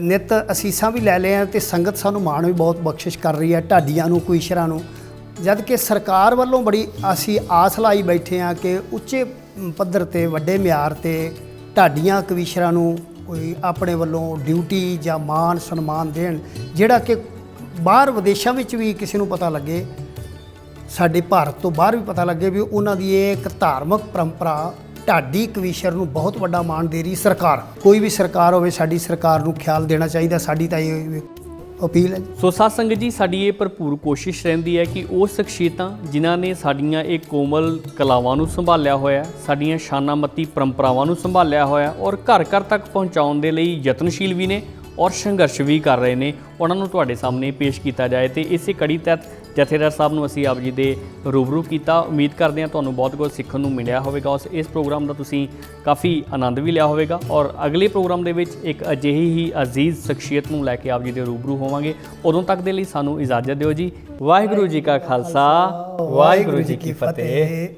ਨਿਤ ਅਸੀਸਾਂ ਵੀ ਲੈ ਲਏ ਆ ਤੇ ਸੰਗਤ ਸਾਨੂੰ ਮਾਣ ਵੀ ਬਹੁਤ ਬਖਸ਼ਿਸ਼ ਕਰ ਰਹੀ ਹੈ ਢਾਡੀਆਂ ਨੂੰ ਕੁਈਸ਼ਰਾਂ ਨੂੰ। ਜਦ ਕਿ ਸਰਕਾਰ ਵੱਲੋਂ ਬੜੀ ਅਸੀਂ ਆਸ ਲਾਈ ਬੈਠੇ ਆ ਕਿ ਉੱਚੇ ਪੱਧਰ ਤੇ ਵੱਡੇ ਮਿਆਰ ਤੇ ਢਾਡੀਆਂ ਕਵੀਸ਼ਰਾਂ ਨੂੰ ਕੋਈ ਆਪਣੇ ਵੱਲੋਂ ਡਿਊਟੀ ਜਾਂ ਮਾਨ ਸਨਮਾਨ ਦੇਣ, ਜਿਹੜਾ ਕਿ ਬਾਹਰ ਵਿਦੇਸ਼ਾਂ ਵਿੱਚ ਵੀ ਕਿਸੇ ਨੂੰ ਪਤਾ ਲੱਗੇ, ਸਾਡੇ ਭਾਰਤ ਤੋਂ ਬਾਹਰ ਵੀ ਪਤਾ ਲੱਗੇ ਵੀ ਉਹਨਾਂ ਦੀ ਇਹ ਇੱਕ ਧਾਰਮਿਕ ਪਰੰਪਰਾ ਢਾਡੀ ਕਵੀਸ਼ਰ ਨੂੰ ਬਹੁਤ ਵੱਡਾ ਮਾਣ ਦੇ ਰਹੀ ਸਰਕਾਰ। ਕੋਈ ਵੀ ਸਰਕਾਰ ਹੋਵੇ, ਸਾਡੀ ਸਰਕਾਰ ਨੂੰ ਖਿਆਲ ਦੇਣਾ ਚਾਹੀਦਾ, ਸਾਡੀ ਤਾਂ ਇਹ ਅਪੀਲ ਹੈ ਜੀ। ਸੋ ਸਾਧ ਸੰਗਤ ਜੀ, ਸਾਡੀ ਇਹ ਭਰਪੂਰ ਕੋਸ਼ਿਸ਼ ਰਹਿੰਦੀ ਹੈ ਕਿ ਉਹ ਸ਼ਖਸੀਅਤਾਂ ਜਿਨ੍ਹਾਂ ਨੇ ਸਾਡੀਆਂ ਇਹ ਕੋਮਲ ਕਲਾਵਾਂ ਨੂੰ ਸੰਭਾਲਿਆ ਹੋਇਆ, ਸਾਡੀਆਂ ਸ਼ਾਨਾਮਤੀ ਪਰੰਪਰਾਵਾਂ ਨੂੰ ਸੰਭਾਲਿਆ ਹੋਇਆ ਔਰ ਘਰ ਘਰ ਤੱਕ ਪਹੁੰਚਾਉਣ ਦੇ ਲਈ ਯਤਨਸ਼ੀਲ ਵੀ ਨੇ ਔਰ ਸੰਘਰਸ਼ ਵੀ ਕਰ ਰਹੇ ਨੇ ਉਹਨਾਂ ਨੂੰ ਤੁਹਾਡੇ ਸਾਹਮਣੇ ਪੇਸ਼ ਕੀਤਾ ਜਾਏ ਤੇ ਇਸੇ ਕੜੀ ਤਹਿਤ ਜਥੇਦਾਰ ਸਾਹਿਬ ਨੂੰ ਅਸੀਂ ਆਪ ਜੀ ਦੇ ਰੂਬਰੂ ਕੀਤਾ। ਉਮੀਦ ਕਰਦੇ ਹਾਂ ਤੁਹਾਨੂੰ ਬਹੁਤ ਕੁਝ ਸਿੱਖਣ ਨੂੰ ਮਿਲਿਆ ਹੋਵੇਗਾ। ਉਸ, ਇਸ ਪ੍ਰੋਗਰਾਮ ਦਾ ਤੁਸੀਂ ਕਾਫੀ ਆਨੰਦ ਵੀ ਲਿਆ ਹੋਵੇਗਾ। ਔਰ ਅਗਲੇ ਪ੍ਰੋਗਰਾਮ ਦੇ ਵਿੱਚ ਇੱਕ ਅਜਿਹੀ ਹੀ ਅਜ਼ੀਜ਼ ਸ਼ਖਸੀਅਤ ਨੂੰ ਲੈ ਕੇ ਆਪ ਜੀ ਦੇ ਰੂਬਰੂ ਹੋਵਾਂਗੇ। ਉਦੋਂ ਤੱਕ ਦੇ ਲਈ ਸਾਨੂੰ ਇਜਾਜ਼ਤ ਦਿਓ ਜੀ। ਵਾਹਿਗੁਰੂ ਜੀ ਕਾ ਖਾਲਸਾ, ਵਾਹਿਗੁਰੂ ਜੀ ਕੀ ਫਤਿਹ।